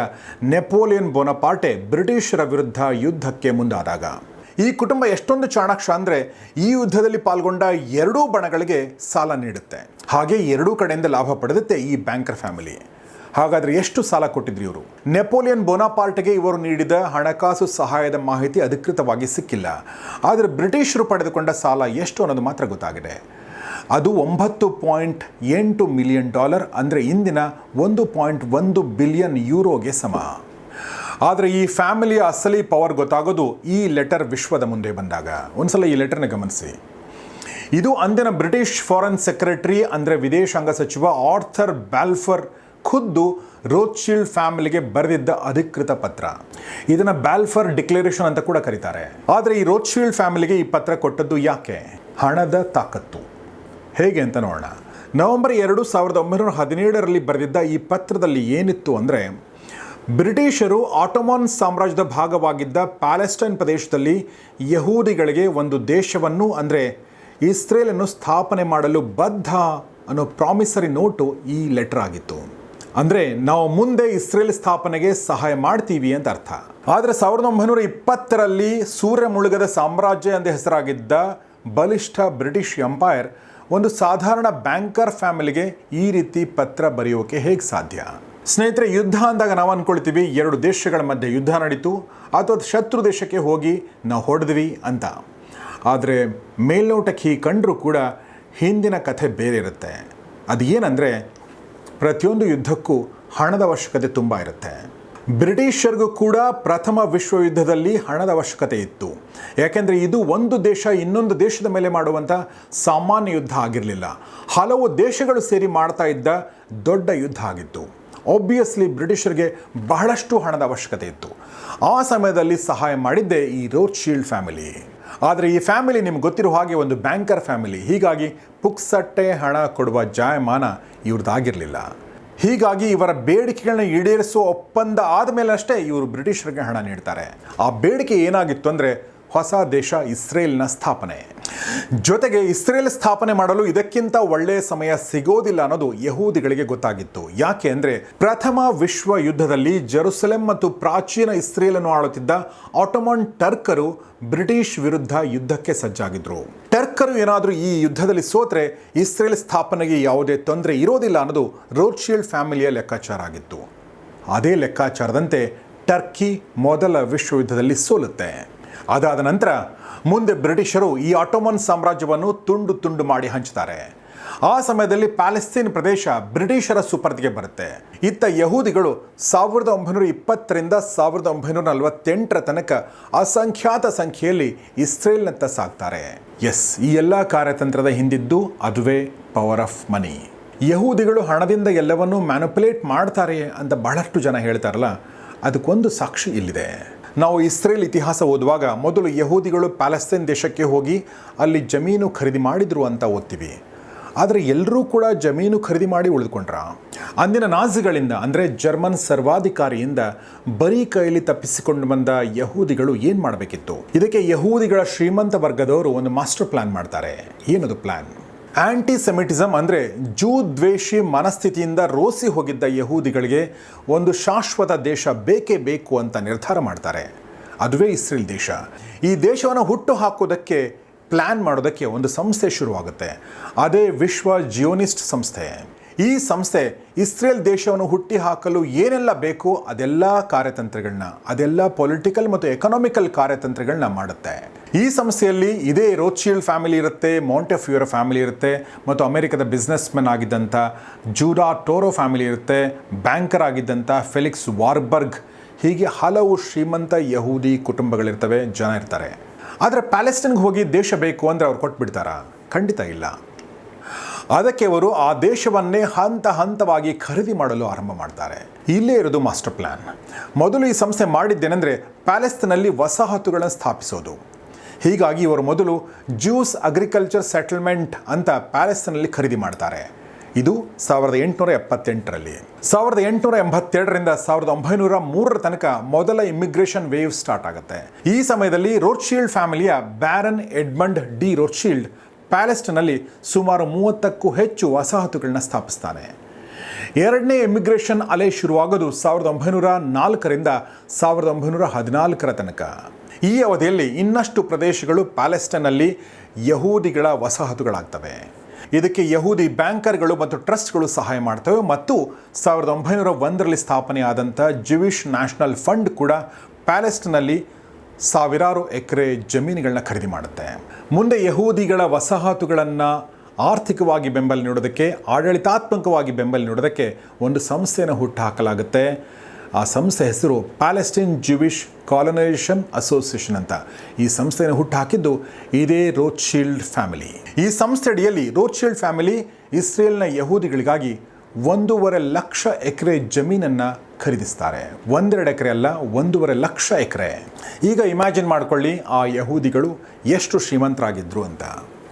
ನೆಪೋಲಿಯನ್ ಬೋನಪಾಟೆ ಬ್ರಿಟಿಷರ ವಿರುದ್ಧ ಯುದ್ಧಕ್ಕೆ ಮುಂದಾದಾಗ. ಈ ಕುಟುಂಬ ಎಷ್ಟೊಂದು ಚಾಣಾಕ್ಷ ಅಂದರೆ ಈ ಯುದ್ಧದಲ್ಲಿ ಪಾಲ್ಗೊಂಡ ಎರಡೂ ಬಣಗಳಿಗೆ ಸಾಲ ನೀಡುತ್ತೆ. ಹಾಗೆ ಎರಡೂ ಕಡೆಯಿಂದ ಲಾಭ ಪಡೆದುತ್ತೆ ಈ ಬ್ಯಾಂಕರ್ ಫ್ಯಾಮಿಲಿ. ಹಾಗಾದರೆ ಎಷ್ಟು ಸಾಲ ಕೊಟ್ಟಿದ್ರು ಇವರು? ನೆಪೋಲಿಯನ್ ಬೋನಾಪಾರ್ಟ್ಗೆ ಇವರು ನೀಡಿದ ಹಣಕಾಸು ಸಹಾಯದ ಮಾಹಿತಿ ಅಧಿಕೃತವಾಗಿ ಸಿಕ್ಕಿಲ್ಲ. ಆದರೆ ಬ್ರಿಟಿಷರು ಪಡೆದುಕೊಂಡ ಸಾಲ ಎಷ್ಟು ಅನ್ನೋದು ಮಾತ್ರ ಗೊತ್ತಾಗಿದೆ. ಅದು ಒಂಬತ್ತು ಪಾಯಿಂಟ್ ಎಂಟು ಮಿಲಿಯನ್ ಡಾಲರ್ ಅಂದರೆ ಇಂದಿನ ಒಂದು ಪಾಯಿಂಟ್ ಒಂದು ಬಿಲಿಯನ್ ಯೂರೋಗೆ ಸಮ. ಆದರೆ ಈ ಫ್ಯಾಮಿಲಿಯ ಅಸಲಿ ಪವರ್ ಗೊತ್ತಾಗೋದು ಈ ಲೆಟರ್ ವಿಶ್ವದ ಮುಂದೆ ಬಂದಾಗ. ಒಂದ್ಸಲ ಈ ಲೆಟರ್ನ ಗಮನಿಸಿ. ಇದು ಅಂದಿನ ಬ್ರಿಟಿಷ್ ಫಾರೆನ್ ಸೆಕ್ರೆಟರಿ ಅಂದರೆ ವಿದೇಶಾಂಗ ಸಚಿವ ಆರ್ಥರ್ ಬ್ಯಾಲ್ಫರ್ ಖುದ್ದು ರೋಚ್ಶೀಲ್ಡ್ ಫ್ಯಾಮಿಲಿಗೆ ಬರೆದಿದ್ದ ಅಧಿಕೃತ ಪತ್ರ. ಇದನ್ನು ಬ್ಯಾಲ್ಫರ್ ಡಿಕ್ಲರೇಷನ್ ಅಂತ ಕೂಡ ಕರೀತಾರೆ. ಆದರೆ ಈ ರೋತ್ಶೀಲ್ಡ್ ಫ್ಯಾಮಿಲಿಗೆ ಈ ಪತ್ರ ಕೊಟ್ಟದ್ದು ಯಾಕೆ? ಹಣದ ತಾಕತ್ತು. ಹೇಗೆ ಅಂತ ನೋಡೋಣ. ನವೆಂಬರ್ ಎರಡು ಸಾವಿರದ ಒಂಬೈನೂರ ಹದಿನೇಳರಲ್ಲಿ ಬರೆದಿದ್ದ ಈ ಪತ್ರದಲ್ಲಿ ಏನಿತ್ತು ಅಂದರೆ, ಬ್ರಿಟಿಷರು ಆಟೋಮಾನ್ ಸಾಮ್ರಾಜ್ಯದ ಭಾಗವಾಗಿದ್ದ ಪ್ಯಾಲೆಸ್ಟೈನ್ ಪ್ರದೇಶದಲ್ಲಿ ಯಹೂದಿಗಳಿಗೆ ಒಂದು ದೇಶವನ್ನು ಅಂದರೆ ಇಸ್ರೇಲನ್ನು ಸ್ಥಾಪನೆ ಮಾಡಲು ಬದ್ಧ ಅನ್ನೋ ಪ್ರಾಮಿಸರಿ ನೋಟು ಈ ಲೆಟರ್ ಆಗಿತ್ತು. ಅಂದರೆ, ನಾವು ಮುಂದೆ ಇಸ್ರೇಲ್ ಸ್ಥಾಪನೆಗೆ ಸಹಾಯ ಮಾಡ್ತೀವಿ ಅಂತ ಅರ್ಥ. ಆದರೆ, ಸಾವಿರದ ಒಂಬೈನೂರ ಇಪ್ಪತ್ತರಲ್ಲಿ ಸೂರ್ಯ ಮುಳುಗದ ಸಾಮ್ರಾಜ್ಯ ಎಂದು ಹೆಸರಾಗಿದ್ದ ಬಲಿಷ್ಠ ಬ್ರಿಟಿಷ್ ಎಂಪೈರ್ ಒಂದು ಸಾಧಾರಣ ಬ್ಯಾಂಕರ್ ಫ್ಯಾಮಿಲಿಗೆ ಈ ರೀತಿ ಪತ್ರ ಬರೆಯೋಕೆ ಹೇಗೆ ಸಾಧ್ಯ? ಸ್ನೇಹಿತರೆ, ಯುದ್ಧ ಅಂದಾಗ ನಾವು ಅಂದ್ಕೊಳ್ತೀವಿ ಎರಡು ದೇಶಗಳ ಮಧ್ಯೆ ಯುದ್ಧ ನಡೀತು, ಅಥವಾ ಶತ್ರು ದೇಶಕ್ಕೆ ಹೋಗಿ ನಾವು ಹೊಡೆದ್ವಿ ಅಂತ. ಆದರೆ ಮೇಲ್ನೋಟಕ್ಕೆ ಹೀಗೆ ಕಂಡರೂ ಕೂಡ ಹಿಂದಿನ ಕಥೆ ಬೇರೆ ಇರುತ್ತೆ. ಅದು ಏನಂದರೆ ಪ್ರತಿಯೊಂದು ಯುದ್ಧಕ್ಕೂ ಹಣದ ಅವಶ್ಯಕತೆ ತುಂಬ ಇರುತ್ತೆ. ಬ್ರಿಟಿಷರಿಗೂ ಕೂಡ ಪ್ರಥಮ ವಿಶ್ವ ಯುದ್ಧದಲ್ಲಿ ಹಣದ ಅವಶ್ಯಕತೆ ಇತ್ತು. ಯಾಕೆಂದರೆ ಇದು ಒಂದು ದೇಶ ಇನ್ನೊಂದು ದೇಶದ ಮೇಲೆ ಮಾಡುವಂಥ ಸಾಮಾನ್ಯ ಯುದ್ಧ ಆಗಿರಲಿಲ್ಲ. ಹಲವು ದೇಶಗಳು ಸೇರಿ ಮಾಡ್ತಾ ಇದ್ದ ದೊಡ್ಡ ಯುದ್ಧ ಆಗಿತ್ತು. ಆಬ್ವಿಯಸ್ಲಿ ಬ್ರಿಟಿಷರಿಗೆ ಬಹಳಷ್ಟು ಹಣದ ಅವಶ್ಯಕತೆ ಇತ್ತು. ಆ ಸಮಯದಲ್ಲಿ ಸಹಾಯ ಮಾಡಿದ್ದೇ ಈ ರೋಚ್ ಶೀಲ್ಡ್ ಫ್ಯಾಮಿಲಿ ಆದರೆ ಈ ಫ್ಯಾಮಿಲಿ ನಿಮ್ಗೆ ಗೊತ್ತಿರೋ ಹಾಗೆ ಒಂದು ಬ್ಯಾಂಕರ್ ಫ್ಯಾಮಿಲಿ ಹೀಗಾಗಿ ಪುಕ್ಸಟ್ಟೆ ಹಣ ಕೊಡುವ ಜಾಯಮಾನ ಇವ್ರದ್ದಾಗಿರಲಿಲ್ಲ ಹೀಗಾಗಿ ಇವರ ಬೇಡಿಕೆಗಳನ್ನ ಈಡೇರಿಸುವ ಒಪ್ಪಂದ ಆದಮೇಲೆ ಅಷ್ಟೇ ಇವರು ಬ್ರಿಟಿಷರಿಗೆ ಹಣ ನೀಡ್ತಾರೆ. ಆ ಬೇಡಿಕೆ ಏನಾಗಿತ್ತು ಅಂದರೆ ಹೊಸ ದೇಶ ಇಸ್ರೇಲ್ನ ಸ್ಥಾಪನೆ. ಜೊತೆಗೆ ಇಸ್ರೇಲ್ ಸ್ಥಾಪನೆ ಮಾಡಲು ಇದಕ್ಕಿಂತ ಒಳ್ಳೆಯ ಸಮಯ ಸಿಗೋದಿಲ್ಲ ಅನ್ನೋದು ಯಹೂದಿಗಳಿಗೆ ಗೊತ್ತಾಗಿತ್ತು. ಯಾಕೆ ಅಂದರೆ ಪ್ರಥಮ ವಿಶ್ವ ಯುದ್ಧದಲ್ಲಿ ಜೆರುಸಲೆಂ ಮತ್ತು ಪ್ರಾಚೀನ ಇಸ್ರೇಲ್ ಅನ್ನು ಆಳುತ್ತಿದ್ದ ಆಟೋಮನ್ ಟರ್ಕರು ಬ್ರಿಟಿಷ್ ವಿರುದ್ಧ ಯುದ್ಧಕ್ಕೆ ಸಜ್ಜಾಗಿದ್ರು. ಟರ್ಕರು ಏನಾದರೂ ಈ ಯುದ್ಧದಲ್ಲಿ ಸೋತ್ರೆ ಇಸ್ರೇಲ್ ಸ್ಥಾಪನೆಗೆ ಯಾವುದೇ ತೊಂದರೆ ಇರೋದಿಲ್ಲ ಅನ್ನೋದು ರೋಡ್ಶೀಲ್ಡ್ ಫ್ಯಾಮಿಲಿಯ ಲೆಕ್ಕಾಚಾರ ಆಗಿತ್ತು. ಅದೇ ಲೆಕ್ಕಾಚಾರದಂತೆ ಟರ್ಕಿ ಮೊದಲ ವಿಶ್ವ ಯುದ್ಧದಲ್ಲಿ ಸೋಲುತ್ತೆ. ಅದಾದ ನಂತರ ಮುಂದೆ ಬ್ರಿಟಿಷರು ಈ ಆಟೋಮನ್ ಸಾಮ್ರಾಜ್ಯವನ್ನು ತುಂಡು ತುಂಡು ಮಾಡಿ ಹಂಚುತ್ತಾರೆ ಆ ಸಮಯದಲ್ಲಿ ಪ್ಯಾಲೆಸ್ತೀನ್ ಪ್ರದೇಶ ಬ್ರಿಟಿಷರ ಸುಪರ್ದಿಗೆ ಬರುತ್ತೆ. ಇತ್ತ ಯಹೂದಿಗಳು ಸಾವಿರದ ಒಂಬೈನೂರ ಇಪ್ಪತ್ತರಿಂದ ಸಾವಿರದ ಒಂಬೈನೂರ ನಲವತ್ತೆಂಟರ ತನಕ ಅಸಂಖ್ಯಾತ ಸಂಖ್ಯೆಯಲ್ಲಿ ಇಸ್ರೇಲ್ನತ್ತ ಸಾಕ್ತಾರೆ ಎಸ್, ಈ ಎಲ್ಲ ಕಾರ್ಯತಂತ್ರದ ಹಿಂದಿದ್ದು ಅದುವೇ ಪವರ್ ಆಫ್ ಮನಿ. ಯಹೂದಿಗಳು ಹಣದಿಂದ ಎಲ್ಲವನ್ನೂ ಮ್ಯಾನುಪುಲೇಟ್ ಮಾಡ್ತಾರೆ ಅಂತ ಬಹಳಷ್ಟು ಜನ ಹೇಳ್ತಾರಲ್ಲ, ಅದಕ್ಕೊಂದು ಸಾಕ್ಷಿ ಇಲ್ಲಿದೆ. ನಾವು ಇಸ್ರೇಲ್ ಇತಿಹಾಸ ಓದುವಾಗ ಮೊದಲು ಯಹೂದಿಗಳು ಪ್ಯಾಲೆಸ್ತೈನ್ ದೇಶಕ್ಕೆ ಹೋಗಿ ಅಲ್ಲಿ ಜಮೀನು ಖರೀದಿ ಮಾಡಿದರು ಅಂತ ಓದ್ತೀವಿ. ಆದರೆ ಎಲ್ಲರೂ ಕೂಡ ಜಮೀನು ಖರೀದಿ ಮಾಡಿ ಉಳಿದುಕೊಂಡ್ರ. ಅಂದಿನ ನಾಜಿಗಳಿಂದ, ಅಂದರೆ ಜರ್ಮನ್ ಸರ್ವಾಧಿಕಾರಿಯಿಂದ ಬರೀ ಕೈಯಲ್ಲಿ ತಪ್ಪಿಸಿಕೊಂಡು ಬಂದ ಯಹೂದಿಗಳು ಏನು ಮಾಡಬೇಕಿತ್ತು? ಇದಕ್ಕೆ ಯಹೂದಿಗಳ ಶ್ರೀಮಂತ ವರ್ಗದವರು ಒಂದು ಮಾಸ್ಟರ್ ಪ್ಲ್ಯಾನ್ ಮಾಡ್ತಾರೆ. ಏನದು ಪ್ಲಾನ್? ಆಂಟಿ ಸೆಮಿಟಿಸಮ್ ಅಂದರೆ ಜೂ ದ್ವೇಷಿ ಮನಸ್ಥಿತಿಯಿಂದ ರೋಸಿ ಹೋಗಿದ್ದ ಯಹೂದಿಗಳಿಗೆ ಒಂದು ಶಾಶ್ವತ ದೇಶ ಬೇಕೇ ಬೇಕು ಅಂತ ನಿರ್ಧಾರ ಮಾಡ್ತಾರೆ. ಅದುವೇ ಇಸ್ರೇಲ್ ದೇಶ. ಈ ದೇಶವನ್ನು ಹುಟ್ಟು ಹಾಕೋದಕ್ಕೆ ಪ್ಲ್ಯಾನ್ ಮಾಡೋದಕ್ಕೆ ಒಂದು ಸಂಸ್ಥೆ ಶುರುವಾಗುತ್ತೆ. ಅದೇ ವಿಶ್ವ ಜಿಯೋನಿಸ್ಟ್ ಸಂಸ್ಥೆ. ಈ ಸಂಸ್ಥೆ ಇಸ್ರೇಲ್ ದೇಶವನ್ನು ಹುಟ್ಟಿ ಹಾಕಲು ಏನೆಲ್ಲ ಬೇಕು ಅದೆಲ್ಲ ಕಾರ್ಯತಂತ್ರಗಳನ್ನ, ಅದೆಲ್ಲ ಪೊಲಿಟಿಕಲ್ ಮತ್ತು ಎಕನಾಮಿಕಲ್ ಕಾರ್ಯತಂತ್ರಗಳನ್ನ ಮಾಡುತ್ತೆ. ಈ ಸಂಸ್ಥೆಯಲ್ಲಿ ಇದೇ ರೋಚೀಲ್ಡ್ ಫ್ಯಾಮಿಲಿ ಇರುತ್ತೆ ಮೌಂಟೆಫ್ಯೂರೋ ಫ್ಯಾಮಿಲಿ ಇರುತ್ತೆ, ಮತ್ತು ಅಮೆರಿಕದ ಬಿಸ್ನೆಸ್ ಮೆನ್ ಆಗಿದ್ದಂಥ ಜೂರಾ ಟೋರೋ ಫ್ಯಾಮಿಲಿ ಇರುತ್ತೆ ಬ್ಯಾಂಕರ್ ಆಗಿದ್ದಂಥ ಫೆಲಿಕ್ಸ್ ವಾರ್ಬರ್ಗ್ ಹೀಗೆ ಹಲವು ಶ್ರೀಮಂತ ಯಹೂದಿ ಕುಟುಂಬಗಳಿರ್ತವೆ, ಜನ ಇರ್ತಾರೆ. ಆದರೆ ಪ್ಯಾಲೆಸ್ಟೈನ್ಗೆ ಹೋಗಿ ದೇಶ ಬೇಕು ಅಂದರೆ ಅವ್ರು ಕೊಟ್ಬಿಡ್ತಾರಾ? ಖಂಡಿತ ಇಲ್ಲ. ಅದಕ್ಕೆ ಅವರು ಆ ದೇಶವನ್ನೇ ಹಂತ ಹಂತವಾಗಿ ಖರೀದಿ ಮಾಡಲು ಆರಂಭ ಮಾಡ್ತಾರೆ. ಇಲ್ಲೇ ಇರೋದು ಮಾಸ್ಟರ್ ಪ್ಲ್ಯಾನ್ ಮೊದಲು ಈ ಸಂಸ್ಥೆ ಮಾಡಿದ್ದೇನೆಂದರೆ ಪ್ಯಾಲೆಸ್ನಲ್ಲಿ ವಸಾಹತುಗಳನ್ನು ಸ್ಥಾಪಿಸೋದು. ಹೀಗಾಗಿ ಇವರು ಮೊದಲು ಜ್ಯೂಸ್ ಅಗ್ರಿಕಲ್ಚರ್ ಸೆಟಲ್ಮೆಂಟ್ ಅಂತ ಪ್ಯಾಲೆಸ್ನಲ್ಲಿ ಖರೀದಿ ಮಾಡ್ತಾರೆ. ಇದು ಸಾವಿರದ ಎಂಟುನೂರ ಎಪ್ಪತ್ತೆಂಟರಲ್ಲಿ. ಸಾವಿರದ ಎಂಟುನೂರ ಎಂಬತ್ತೆರಡರಿಂದ ಸಾವಿರದ ಒಂಬೈನೂರ ಮೂರರ ತನಕ ಮೊದಲ ಇಮಿಗ್ರೇಷನ್ ವೇವ್ ಸ್ಟಾರ್ಟ್ ಆಗುತ್ತೆ. ಈ ಸಮಯದಲ್ಲಿ ರೋಡ್ಶೀಲ್ಡ್ ಫ್ಯಾಮಿಲಿಯ ಬ್ಯಾರನ್ ಎಡ್ಮಂಡ್ ಡಿ ರೋಡ್ಶೀಲ್ಡ್ ಪ್ಯಾಲೆಸ್ಟೈನಲ್ಲಿ ಸುಮಾರು ಮೂವತ್ತಕ್ಕೂ ಹೆಚ್ಚು ವಸಾಹತುಗಳನ್ನ ಸ್ಥಾಪಿಸ್ತಾನೆ. ಎರಡನೇ ಇಮಿಗ್ರೇಷನ್ ಅಲೆ ಶುರುವಾಗೋದು ಸಾವಿರದ ಒಂಬೈನೂರ ನಾಲ್ಕರಿಂದ ಸಾವಿರದ ಒಂಬೈನೂರ ಹದಿನಾಲ್ಕರ ತನಕ. ಈ ಅವಧಿಯಲ್ಲಿ ಇನ್ನಷ್ಟು ಪ್ರದೇಶಗಳು ಪ್ಯಾಲೆಸ್ಟೈನಲ್ಲಿ ಯಹೂದಿಗಳ ವಸಾಹತುಗಳಾಗ್ತವೆ. ಇದಕ್ಕೆ ಯಹೂದಿ ಬ್ಯಾಂಕರ್ಗಳು ಮತ್ತು ಟ್ರಸ್ಟ್ಗಳು ಸಹಾಯ ಮಾಡ್ತವೆ ಮತ್ತು ಸಾವಿರದ ಒಂಬೈನೂರ ಒಂದರಲ್ಲಿ ಸ್ಥಾಪನೆಯಾದಂಥ ಜುವಿಷ್ ನ್ಯಾಷನಲ್ ಫಂಡ್ ಕೂಡ ಪ್ಯಾಲೆಸ್ಟೈನಲ್ಲಿ ಸಾವಿರಾರು ಎಕರೆ ಜಮೀನುಗಳನ್ನ ಖರೀದಿ ಮಾಡುತ್ತೆ. ಮುಂದೆ ಯಹೂದಿಗಳ ವಸಾಹತುಗಳನ್ನು ಆರ್ಥಿಕವಾಗಿ ಬೆಂಬಲ ನೀಡೋದಕ್ಕೆ, ಆಡಳಿತಾತ್ಮಕವಾಗಿ ಬೆಂಬಲ ನೀಡೋದಕ್ಕೆ ಒಂದು ಸಂಸ್ಥೆಯನ್ನು ಹುಟ್ಟುಹಾಕಲಾಗುತ್ತೆ. ಆ ಸಂಸ್ಥೆ ಹೆಸರು ಪ್ಯಾಲೆಸ್ಟೈನ್ ಜ್ಯೂವಿಷ್ ಕಾಲನೈಸೇಷನ್ ಅಸೋಸಿಯೇಷನ್ ಅಂತ. ಈ ಸಂಸ್ಥೆಯನ್ನು ಹುಟ್ಟುಹಾಕಿದ್ದು ಇದೇ ರೋಡ್ಶೀಲ್ಡ್ ಫ್ಯಾಮಿಲಿ ಈ ಸಂಸ್ಥೆ ಅಡಿಯಲ್ಲಿ ರೋಡ್ಶೀಲ್ಡ್ ಫ್ಯಾಮಿಲಿ ಇಸ್ರೇಲ್ನ ಯಹೂದಿಗಳಿಗಾಗಿ ಒಂದೂವರೆ ಲಕ್ಷ ಎಕರೆ ಜಮೀನನ್ನು ಖರೀದಿಸ್ತಾರೆ. ಒಂದೆರಡು ಎಕರೆ ಅಲ್ಲ, ಒಂದೂವರೆ ಲಕ್ಷ ಎಕರೆ. ಈಗ ಇಮ್ಯಾಜಿನ್ ಮಾಡ್ಕೊಳ್ಳಿ, ಆ ಯಹೂದಿಗಳು ಎಷ್ಟು ಶ್ರೀಮಂತರಾಗಿದ್ದರು ಅಂತ.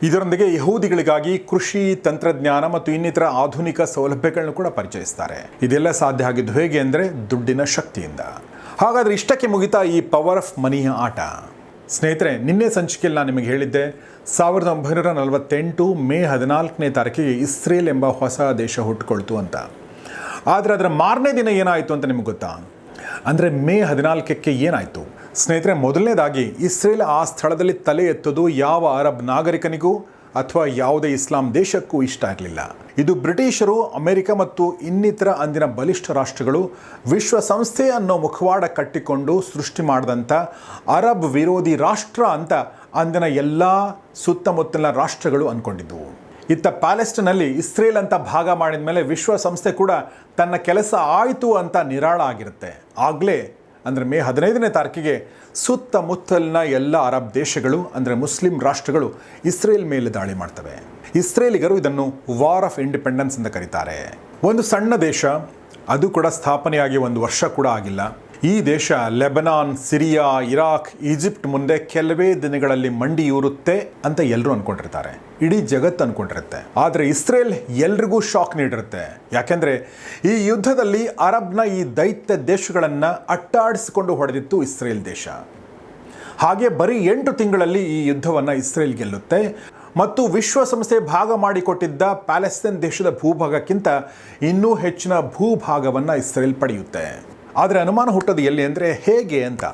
ಇದರೊಂದಿಗೆ ಯಹೂದಿಗಳಿಗಾಗಿ ಕೃಷಿ, ತಂತ್ರಜ್ಞಾನ ಮತ್ತು ಇನ್ನಿತರ ಆಧುನಿಕ ಸೌಲಭ್ಯಗಳನ್ನು ಕೂಡ ಪರಿಚಯಿಸ್ತಾರೆ. ಇದೆಲ್ಲ ಸಾಧ್ಯ ಆಗಿದ್ದು ಹೇಗೆ ಅಂದರೆ ದುಡ್ಡಿನ ಶಕ್ತಿಯಿಂದ. ಹಾಗಾದರೆ ಇಷ್ಟಕ್ಕೆ ಮುಗಿತಾ ಈ ಪವರ್ ಆಫ್ ಮನಿಯ ಆಟ. ಸ್ನೇಹಿತರೆ, ನಿನ್ನೆ ಸಂಚಿಕೆಯಲ್ಲಿ ನಾನು ನಿಮಗೆ ಹೇಳಿದ್ದೆ, ಸಾವಿರದ ಒಂಬೈನೂರ ನಲವತ್ತೆಂಟು ಮೇ ಹದಿನಾಲ್ಕನೇ ತಾರೀಕಿಗೆ ಇಸ್ರೇಲ್ ಎಂಬ ಹೊಸ ದೇಶ ಹುಟ್ಟುಕೊಳ್ತು ಅಂತ. ಆದರೆ ಅದರ ಮಾರನೇ ದಿನ ಏನಾಯಿತು ಅಂತ ನಿಮಗೆ ಗೊತ್ತಾ? ಅಂದರೆ ಮೇ ಹದಿನಾಲ್ಕಕ್ಕೆ ಏನಾಯಿತು? ಸ್ನೇಹಿತರೆ, ಮೊದಲನೇದಾಗಿ ಇಸ್ರೇಲ್ ಆ ಸ್ಥಳದಲ್ಲಿ ತಲೆ ಎತ್ತೋದು ಯಾವ ಅರಬ್ ನಾಗರಿಕನಿಗೂ ಅಥವಾ ಯಾವುದೇ ಇಸ್ಲಾಂ ದೇಶಕ್ಕೂ ಇಷ್ಟ ಆಗಲಿಲ್ಲ. ಇದು ಬ್ರಿಟಿಷರು, ಅಮೆರಿಕ ಮತ್ತು ಇನ್ನಿತರ ಅಂದಿನ ಬಲಿಷ್ಠ ರಾಷ್ಟ್ರಗಳು ವಿಶ್ವಸಂಸ್ಥೆ ಅನ್ನೋ ಮುಖವಾಡ ಕಟ್ಟಿಕೊಂಡು ಸೃಷ್ಟಿ ಮಾಡಿದಂಥ ಅರಬ್ ವಿರೋಧಿ ರಾಷ್ಟ್ರ ಅಂತ ಅಂದಿನ ಎಲ್ಲ ಸುತ್ತಮುತ್ತಲಿನ ರಾಷ್ಟ್ರಗಳು ಅಂದ್ಕೊಂಡಿದ್ದವು ಇತ್ತ ಪ್ಯಾಲೆಸ್ಟಿನಲ್ಲಿ ಇಸ್ರೇಲ್ ಅಂತ ಭಾಗ ಮಾಡಿದ ಮೇಲೆ ವಿಶ್ವಸಂಸ್ಥೆ ಕೂಡ ತನ್ನ ಕೆಲಸ ಆಯಿತು ಅಂತ ನಿರಾಳ ಆಗಿರುತ್ತೆ. ಆಗಲೇ, ಅಂದರೆ ಮೇ ಹದಿನೈದನೇ ತಾರೀಕಿಗೆ ಸುತ್ತಮುತ್ತಲಿನ ಎಲ್ಲ ಅರಬ್ ದೇಶಗಳು, ಅಂದರೆ ಮುಸ್ಲಿಂ ರಾಷ್ಟ್ರಗಳು ಇಸ್ರೇಲ್ ಮೇಲೆ ದಾಳಿ ಮಾಡ್ತವೆ. ಇಸ್ರೇಲಿಗರು ಇದನ್ನು ವಾರ್ ಆಫ್ ಇಂಡಿಪೆಂಡೆನ್ಸ್ ಅಂತ ಕರೀತಾರೆ. ಒಂದು ಸಣ್ಣ ದೇಶ, ಅದು ಕೂಡ ಸ್ಥಾಪನೆಯಾಗಿ ಒಂದು ವರ್ಷ ಕೂಡ ಆಗಿಲ್ಲ. ಈ ದೇಶ, ಲೆಬನಾನ್, ಸಿರಿಯಾ, ಇರಾಕ್, ಈಜಿಪ್ಟ್ ಮುಂದೆ ಕೆಲವೇ ದಿನಗಳಲ್ಲಿ ಮಂಡಿಯೂರುತ್ತೆ ಅಂತ ಎಲ್ಲರೂ ಅನ್ಕೊಂಡಿರ್ತಾರೆ. ಇಡೀ ಜಗತ್ತು ಅನ್ಕೊಂಡಿರುತ್ತೆ. ಆದರೆ ಇಸ್ರೇಲ್ ಎಲ್ರಿಗೂ ಶಾಕ್ ನೀಡಿರುತ್ತೆ. ಯಾಕೆಂದ್ರೆ ಈ ಯುದ್ಧದಲ್ಲಿ ಅರಬ್ನ ಈ ದೈತ್ಯ ದೇಶಗಳನ್ನು ಅಟ್ಟಾಡಿಸಿಕೊಂಡು ಹೊಡೆದಿತ್ತು ಇಸ್ರೇಲ್ ದೇಶ. ಹಾಗೆ ಬರೀ ಎಂಟು ತಿಂಗಳಲ್ಲಿ ಈ ಯುದ್ಧವನ್ನು ಇಸ್ರೇಲ್ ಗೆಲ್ಲುತ್ತೆ. ಮತ್ತು ವಿಶ್ವಸಂಸ್ಥೆ ಭಾಗ ಮಾಡಿಕೊಟ್ಟಿದ್ದ ಪ್ಯಾಲೆಸ್ತೈನ್ ದೇಶದ ಭೂಭಾಗಕ್ಕಿಂತ ಇನ್ನೂ ಹೆಚ್ಚಿನ ಭೂಭಾಗವನ್ನು ಇಸ್ರೇಲ್ ಪಡೆಯುತ್ತೆ. ಆದರೆ ಅನುಮಾನ ಹುಟ್ಟೋದು ಎಲ್ಲಿ ಅಂದರೆ ಹೇಗೆ ಅಂತ.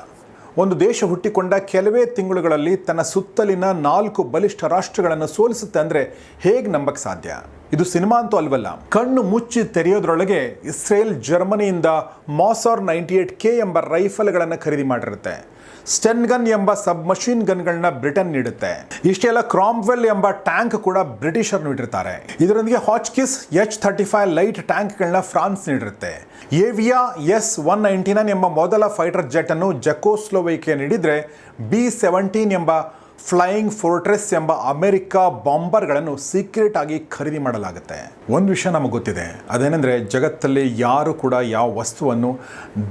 ಒಂದು ದೇಶ ಹುಟ್ಟಿಕೊಂಡ ಕೆಲವೇ ತಿಂಗಳುಗಳಲ್ಲಿ ತನ್ನ ಸುತ್ತಲಿನ ನಾಲ್ಕು ಬಲಿಷ್ಠ ರಾಷ್ಟ್ರಗಳನ್ನು ಸೋಲಿಸುತ್ತೆ ಅಂದರೆ ಹೇಗೆ ನಂಬಕ್ಕೆ ಸಾಧ್ಯ? ಇದು ಸಿನಿಮಾ ಅಂತೂ ಅಲ್ವಲ್ಲ. ಕಣ್ಣು ಮುಚ್ಚಿ ತೆರೆಯೋದ್ರೊಳಗೆ ಇಸ್ರೇಲ್ ಜರ್ಮನಿಯಿಂದ ಮಾಸಾರ್ ನೈಂಟಿ ಏಟ್ ಕೆ ಎಂಬ ರೈಫಲ್ಗಳನ್ನು ಖರೀದಿ ಮಾಡಿರುತ್ತೆ. ಸ್ಟೆನ್ ಗನ್ ಎಂಬ ಸಬ್ ಮಷೀನ್ ಗನ್ಗಳನ್ನ ಬ್ರಿಟನ್ ನೀಡುತ್ತೆ. ಇಷ್ಟೆಲ್ಲ ಕ್ರಾಂಪ್ವೆಲ್ ಎಂಬ ಟ್ಯಾಂಕ್ ಕೂಡ ಬ್ರಿಟಿಷರ್ ನೀಡಿರ್ತಾರೆ ಇದರೊಂದಿಗೆ Hotchkiss H thirty five light ಟ್ಯಾಂಕ್ಗಳನ್ನ France ನೀಡಿರುತ್ತೆ. Avia S one ninety nine ಎಂಬ ಮೊದಲ ಫೈಟರ್ ಜೆಟ್ ಅನ್ನು ಜಕೋಸ್ಲೋವೈಕೆ ನೀಡಿದ್ರೆ ಬಿ ಸೆವೆಂಟೀನ್ ಎಂಬ ಫ್ಲೈಯಿಂಗ್ ಫೋರ್ಟ್ರೆಸ್ ಎಂಬ ಅಮೆರಿಕ ಬಾಂಬರ್ಗಳನ್ನು ಸೀಕ್ರೆಟ್ ಆಗಿ ಖರೀದಿ ಮಾಡಲಾಗುತ್ತೆ. ಒಂದು ವಿಷಯ ನಮಗೆ ಗೊತ್ತಿದೆ. ಅದೇನೆಂದರೆ ಜಗತ್ತಲ್ಲಿ ಯಾರು ಕೂಡ ಯಾವ ವಸ್ತುವನ್ನು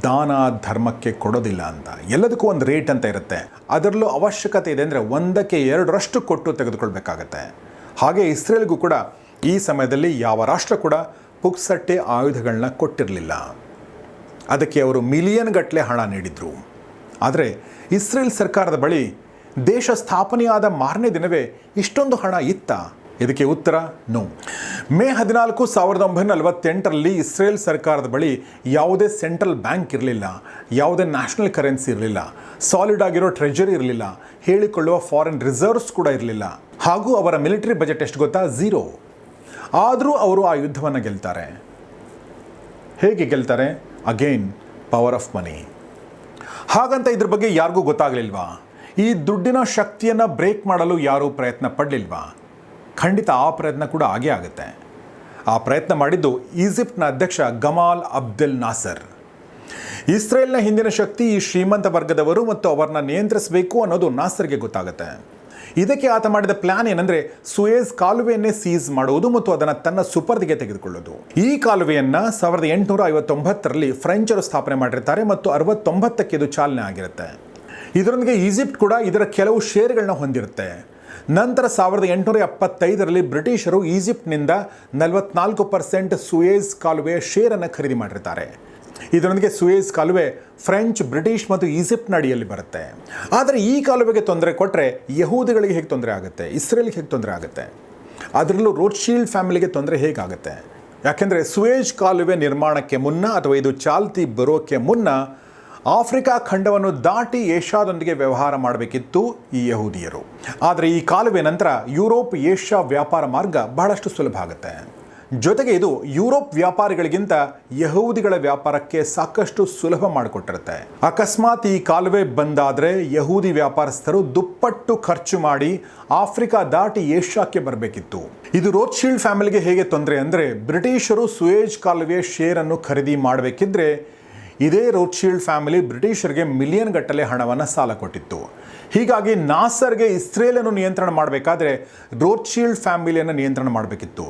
ದಾನ ಧರ್ಮಕ್ಕೆ ಕೊಡೋದಿಲ್ಲ ಅಂತ. ಎಲ್ಲದಕ್ಕೂ ಒಂದು ರೇಟ್ ಅಂತ ಇರುತ್ತೆ. ಅದರಲ್ಲೂ ಅವಶ್ಯಕತೆ ಇದೆ ಅಂದರೆ ಒಂದಕ್ಕೆ ಎರಡರಷ್ಟು ಕೊಟ್ಟು ತೆಗೆದುಕೊಳ್ಬೇಕಾಗತ್ತೆ. ಹಾಗೆ ಇಸ್ರೇಲ್ಗೂ ಕೂಡ ಈ ಸಮಯದಲ್ಲಿ ಯಾವ ರಾಷ್ಟ್ರ ಕೂಡ ಪುಕ್ಸಟ್ಟೆ ಆಯುಧಗಳನ್ನ ಕೊಟ್ಟಿರಲಿಲ್ಲ. ಅದಕ್ಕೆ ಅವರು ಮಿಲಿಯನ್ ಗಟ್ಟಲೆ ಹಣ ನೀಡಿದರು. ಆದರೆ ಇಸ್ರೇಲ್ ಸರ್ಕಾರದ ಬಳಿ ದೇಶ ಸ್ಥಾಪನೆಯಾದ ಮಾರನೇ ದಿನವೇ ಇಷ್ಟೊಂದು ಹಣ ಇತ್ತ? ಇದಕ್ಕೆ ಉತ್ತರ, ನೋ. ಮೇ ಹದಿನಾಲ್ಕು ಸಾವಿರದ ಒಂಬೈನೂರ ನಲವತ್ತೆಂಟರಲ್ಲಿ ಇಸ್ರೇಲ್ ಸರ್ಕಾರದ ಬಳಿ ಯಾವುದೇ ಸೆಂಟ್ರಲ್ ಬ್ಯಾಂಕ್ ಇರಲಿಲ್ಲ, ಯಾವುದೇ ನ್ಯಾಷನಲ್ ಕರೆನ್ಸಿ ಇರಲಿಲ್ಲ, ಸಾಲಿಡ್ ಆಗಿರೋ ಟ್ರೆಜರಿ ಇರಲಿಲ್ಲ, ಹೇಳಿಕೊಳ್ಳುವ ಫಾರಿನ್ ರಿಸರ್ವ್ಸ್ ಕೂಡ ಇರಲಿಲ್ಲ. ಹಾಗೂ ಅವರ ಮಿಲಿಟರಿ ಬಜೆಟ್ ಎಷ್ಟು ಗೊತ್ತಾ? ಝೀರೋ. ಆದರೂ ಅವರು ಆ ಯುದ್ಧವನ್ನು ಗೆಲ್ತಾರೆ. ಹೇಗೆ ಗೆಲ್ತಾರೆ? Again, power of money. ಹಾಗಂತ ಇದ್ರ ಬಗ್ಗೆ ಯಾರಿಗೂ ಗೊತ್ತಾಗಲಿಲ್ವಾ? ಈ ದುಡ್ಡಿನ ಶಕ್ತಿಯನ್ನು ಬ್ರೇಕ್ ಮಾಡಲು ಯಾರೂ ಪ್ರಯತ್ನ ಪಡಲಿಲ್ವಾ? ಖಂಡಿತ ಆ ಪ್ರಯತ್ನ ಕೂಡ ಆಗೇ ಆಗುತ್ತೆ. ಆ ಪ್ರಯತ್ನ ಮಾಡಿದ್ದು ಈಜಿಪ್ಟ್ನ ಅಧ್ಯಕ್ಷ ಗಮಾಲ್ ಅಬ್ದುಲ್ ನಾಸರ್. ಇಸ್ರೇಲ್ನ ಹಿಂದಿನ ಶಕ್ತಿ ಈ ಶ್ರೀಮಂತ ವರ್ಗದವರು ಮತ್ತು ಅವರನ್ನ ನಿಯಂತ್ರಿಸಬೇಕು ಅನ್ನೋದು ನಾಸರ್ಗೆ ಗೊತ್ತಾಗುತ್ತೆ. ಇದಕ್ಕೆ ಆತ ಮಾಡಿದ ಪ್ಲಾನ್ ಏನಂದ್ರೆ ಸುಯೇಜ್ ಕಾಲುವೆಯನ್ನೇ ಸೀಸ್ ಮಾಡುವುದು ಮತ್ತು ಅದನ್ನು ತನ್ನ ಸುಪರ್ದಿಗೆ ತೆಗೆದುಕೊಳ್ಳೋದು. ಈ ಕಾಲುವೆಯನ್ನ ಸಾವಿರದ ಎಂಟುನೂರ ಐವತ್ತೊಂಬತ್ತರಲ್ಲಿ ಫ್ರೆಂಚರು ಸ್ಥಾಪನೆ ಮಾಡಿರ್ತಾರೆ ಮತ್ತು ಅರವತ್ತೊಂಬತ್ತಕ್ಕೆ ಇದು ಚಾಲನೆ ಆಗಿರುತ್ತೆ. ಇದರೊಂದಿಗೆ ಈಜಿಪ್ಟ್ ಕೂಡ ಇದರ ಕೆಲವು ಶೇರ್ಗಳನ್ನ ಹೊಂದಿರುತ್ತೆ. ನಂತರ ಸಾವಿರದ ಎಂಟುನೂರ ಎಪ್ಪತ್ತೈದರಲ್ಲಿ ಬ್ರಿಟಿಷರು ಈಜಿಪ್ಟ್ನಿಂದ ನಲವತ್ನಾಲ್ಕು ಪರ್ಸೆಂಟ್ ಸುಯೇಜ್ ಕಾಲುವೆಯ ಶೇರನ್ನು ಖರೀದಿ ಮಾಡಿರ್ತಾರೆ. ಇದರೊಂದಿಗೆ ಸುಯೇಜ್ ಕಾಲುವೆ ಫ್ರೆಂಚ್, ಬ್ರಿಟಿಷ್ ಮತ್ತು ಈಜಿಪ್ಟ್ ನಡಿಯಲ್ಲಿ ಬರುತ್ತೆ. ಆದರೆ ಈ ಕಾಲುವೆಗೆ ತೊಂದರೆ ಕೊಟ್ಟರೆ ಯಹೂದಿಗಳಿಗೆ ಹೇಗೆ ತೊಂದರೆ ಆಗುತ್ತೆ? ಇಸ್ರೇಲ್ಗೆ ಹೇಗೆ ತೊಂದರೆ ಆಗುತ್ತೆ? ಅದರಲ್ಲೂ ರೋಡ್ಶೀಲ್ಡ್ ಫ್ಯಾಮಿಲಿಗೆ ತೊಂದರೆ ಹೇಗಾಗುತ್ತೆ? ಯಾಕೆಂದರೆ ಸುಯೇಜ್ ಕಾಲುವೆ ನಿರ್ಮಾಣಕ್ಕೆ ಮುನ್ನ ಅಥವಾ ಇದು ಚಾಲ್ತಿ ಬರೋಕ್ಕೆ ಮುನ್ನ ಆಫ್ರಿಕಾ ಖಂಡವನ್ನು ದಾಟಿ ಏಷ್ಯಾದೊಂದಿಗೆ ವ್ಯವಹಾರ ಮಾಡಬೇಕಿತ್ತು ಈ ಯಹೂದಿಯರು. ಆದರೆ ಈ ಕಾಲುವೆ ನಂತರ ಯುರೋಪ್ ಏಷ್ಯಾ ವ್ಯಾಪಾರ ಮಾರ್ಗ ಬಹಳಷ್ಟು ಸುಲಭ ಆಗುತ್ತೆ. ಜೊತೆಗೆ ಇದು ಯುರೋಪ್ ವ್ಯಾಪಾರಿಗಳಿಗಿಂತ ಯಹೂದಿಗಳ ವ್ಯಾಪಾರಕ್ಕೆ ಸಾಕಷ್ಟು ಸುಲಭ ಮಾಡಿಕೊಟ್ಟಿರುತ್ತೆ. ಅಕಸ್ಮಾತ್ ಈ ಕಾಲುವೆ ಬಂದಾದರೆ ಯಹೂದಿ ವ್ಯಾಪಾರಸ್ಥರು ದುಪ್ಪಟ್ಟು ಖರ್ಚು ಮಾಡಿ ಆಫ್ರಿಕಾ ದಾಟಿ ಏಷ್ಯಾಕ್ಕೆ ಬರಬೇಕಿತ್ತು. ಇದು ರೋತ್ಶೀಲ್ಡ್ ಫ್ಯಾಮಿಲಿಗೆ ಹೇಗೆ ತೊಂದರೆ ಅಂದರೆ ಬ್ರಿಟಿಷರು ಸುಯೇಜ್ ಕಾಲುವೆ ಶೇರನ್ನು ಖರೀದಿ ಮಾಡಬೇಕಿದ್ರೆ ಇದೇ ರೋಡ್ಶೀಲ್ಡ್ ಫ್ಯಾಮಿಲಿ ಬ್ರಿಟಿಷರಿಗೆ ಮಿಲಿಯನ್ ಗಟ್ಟಲೆ ಹಣವನ್ನು ಸಾಲ ಕೊಟ್ಟಿತ್ತು. ಹೀಗಾಗಿ ನಾಸರ್ಗೆ ಇಸ್ರೇಲನ್ನು ನಿಯಂತ್ರಣ ಮಾಡಬೇಕಾದ್ರೆ ರೋಡ್ಶೀಲ್ಡ್ ಫ್ಯಾಮಿಲಿಯನ್ನು ನಿಯಂತ್ರಣ ಮಾಡಬೇಕಿತ್ತು.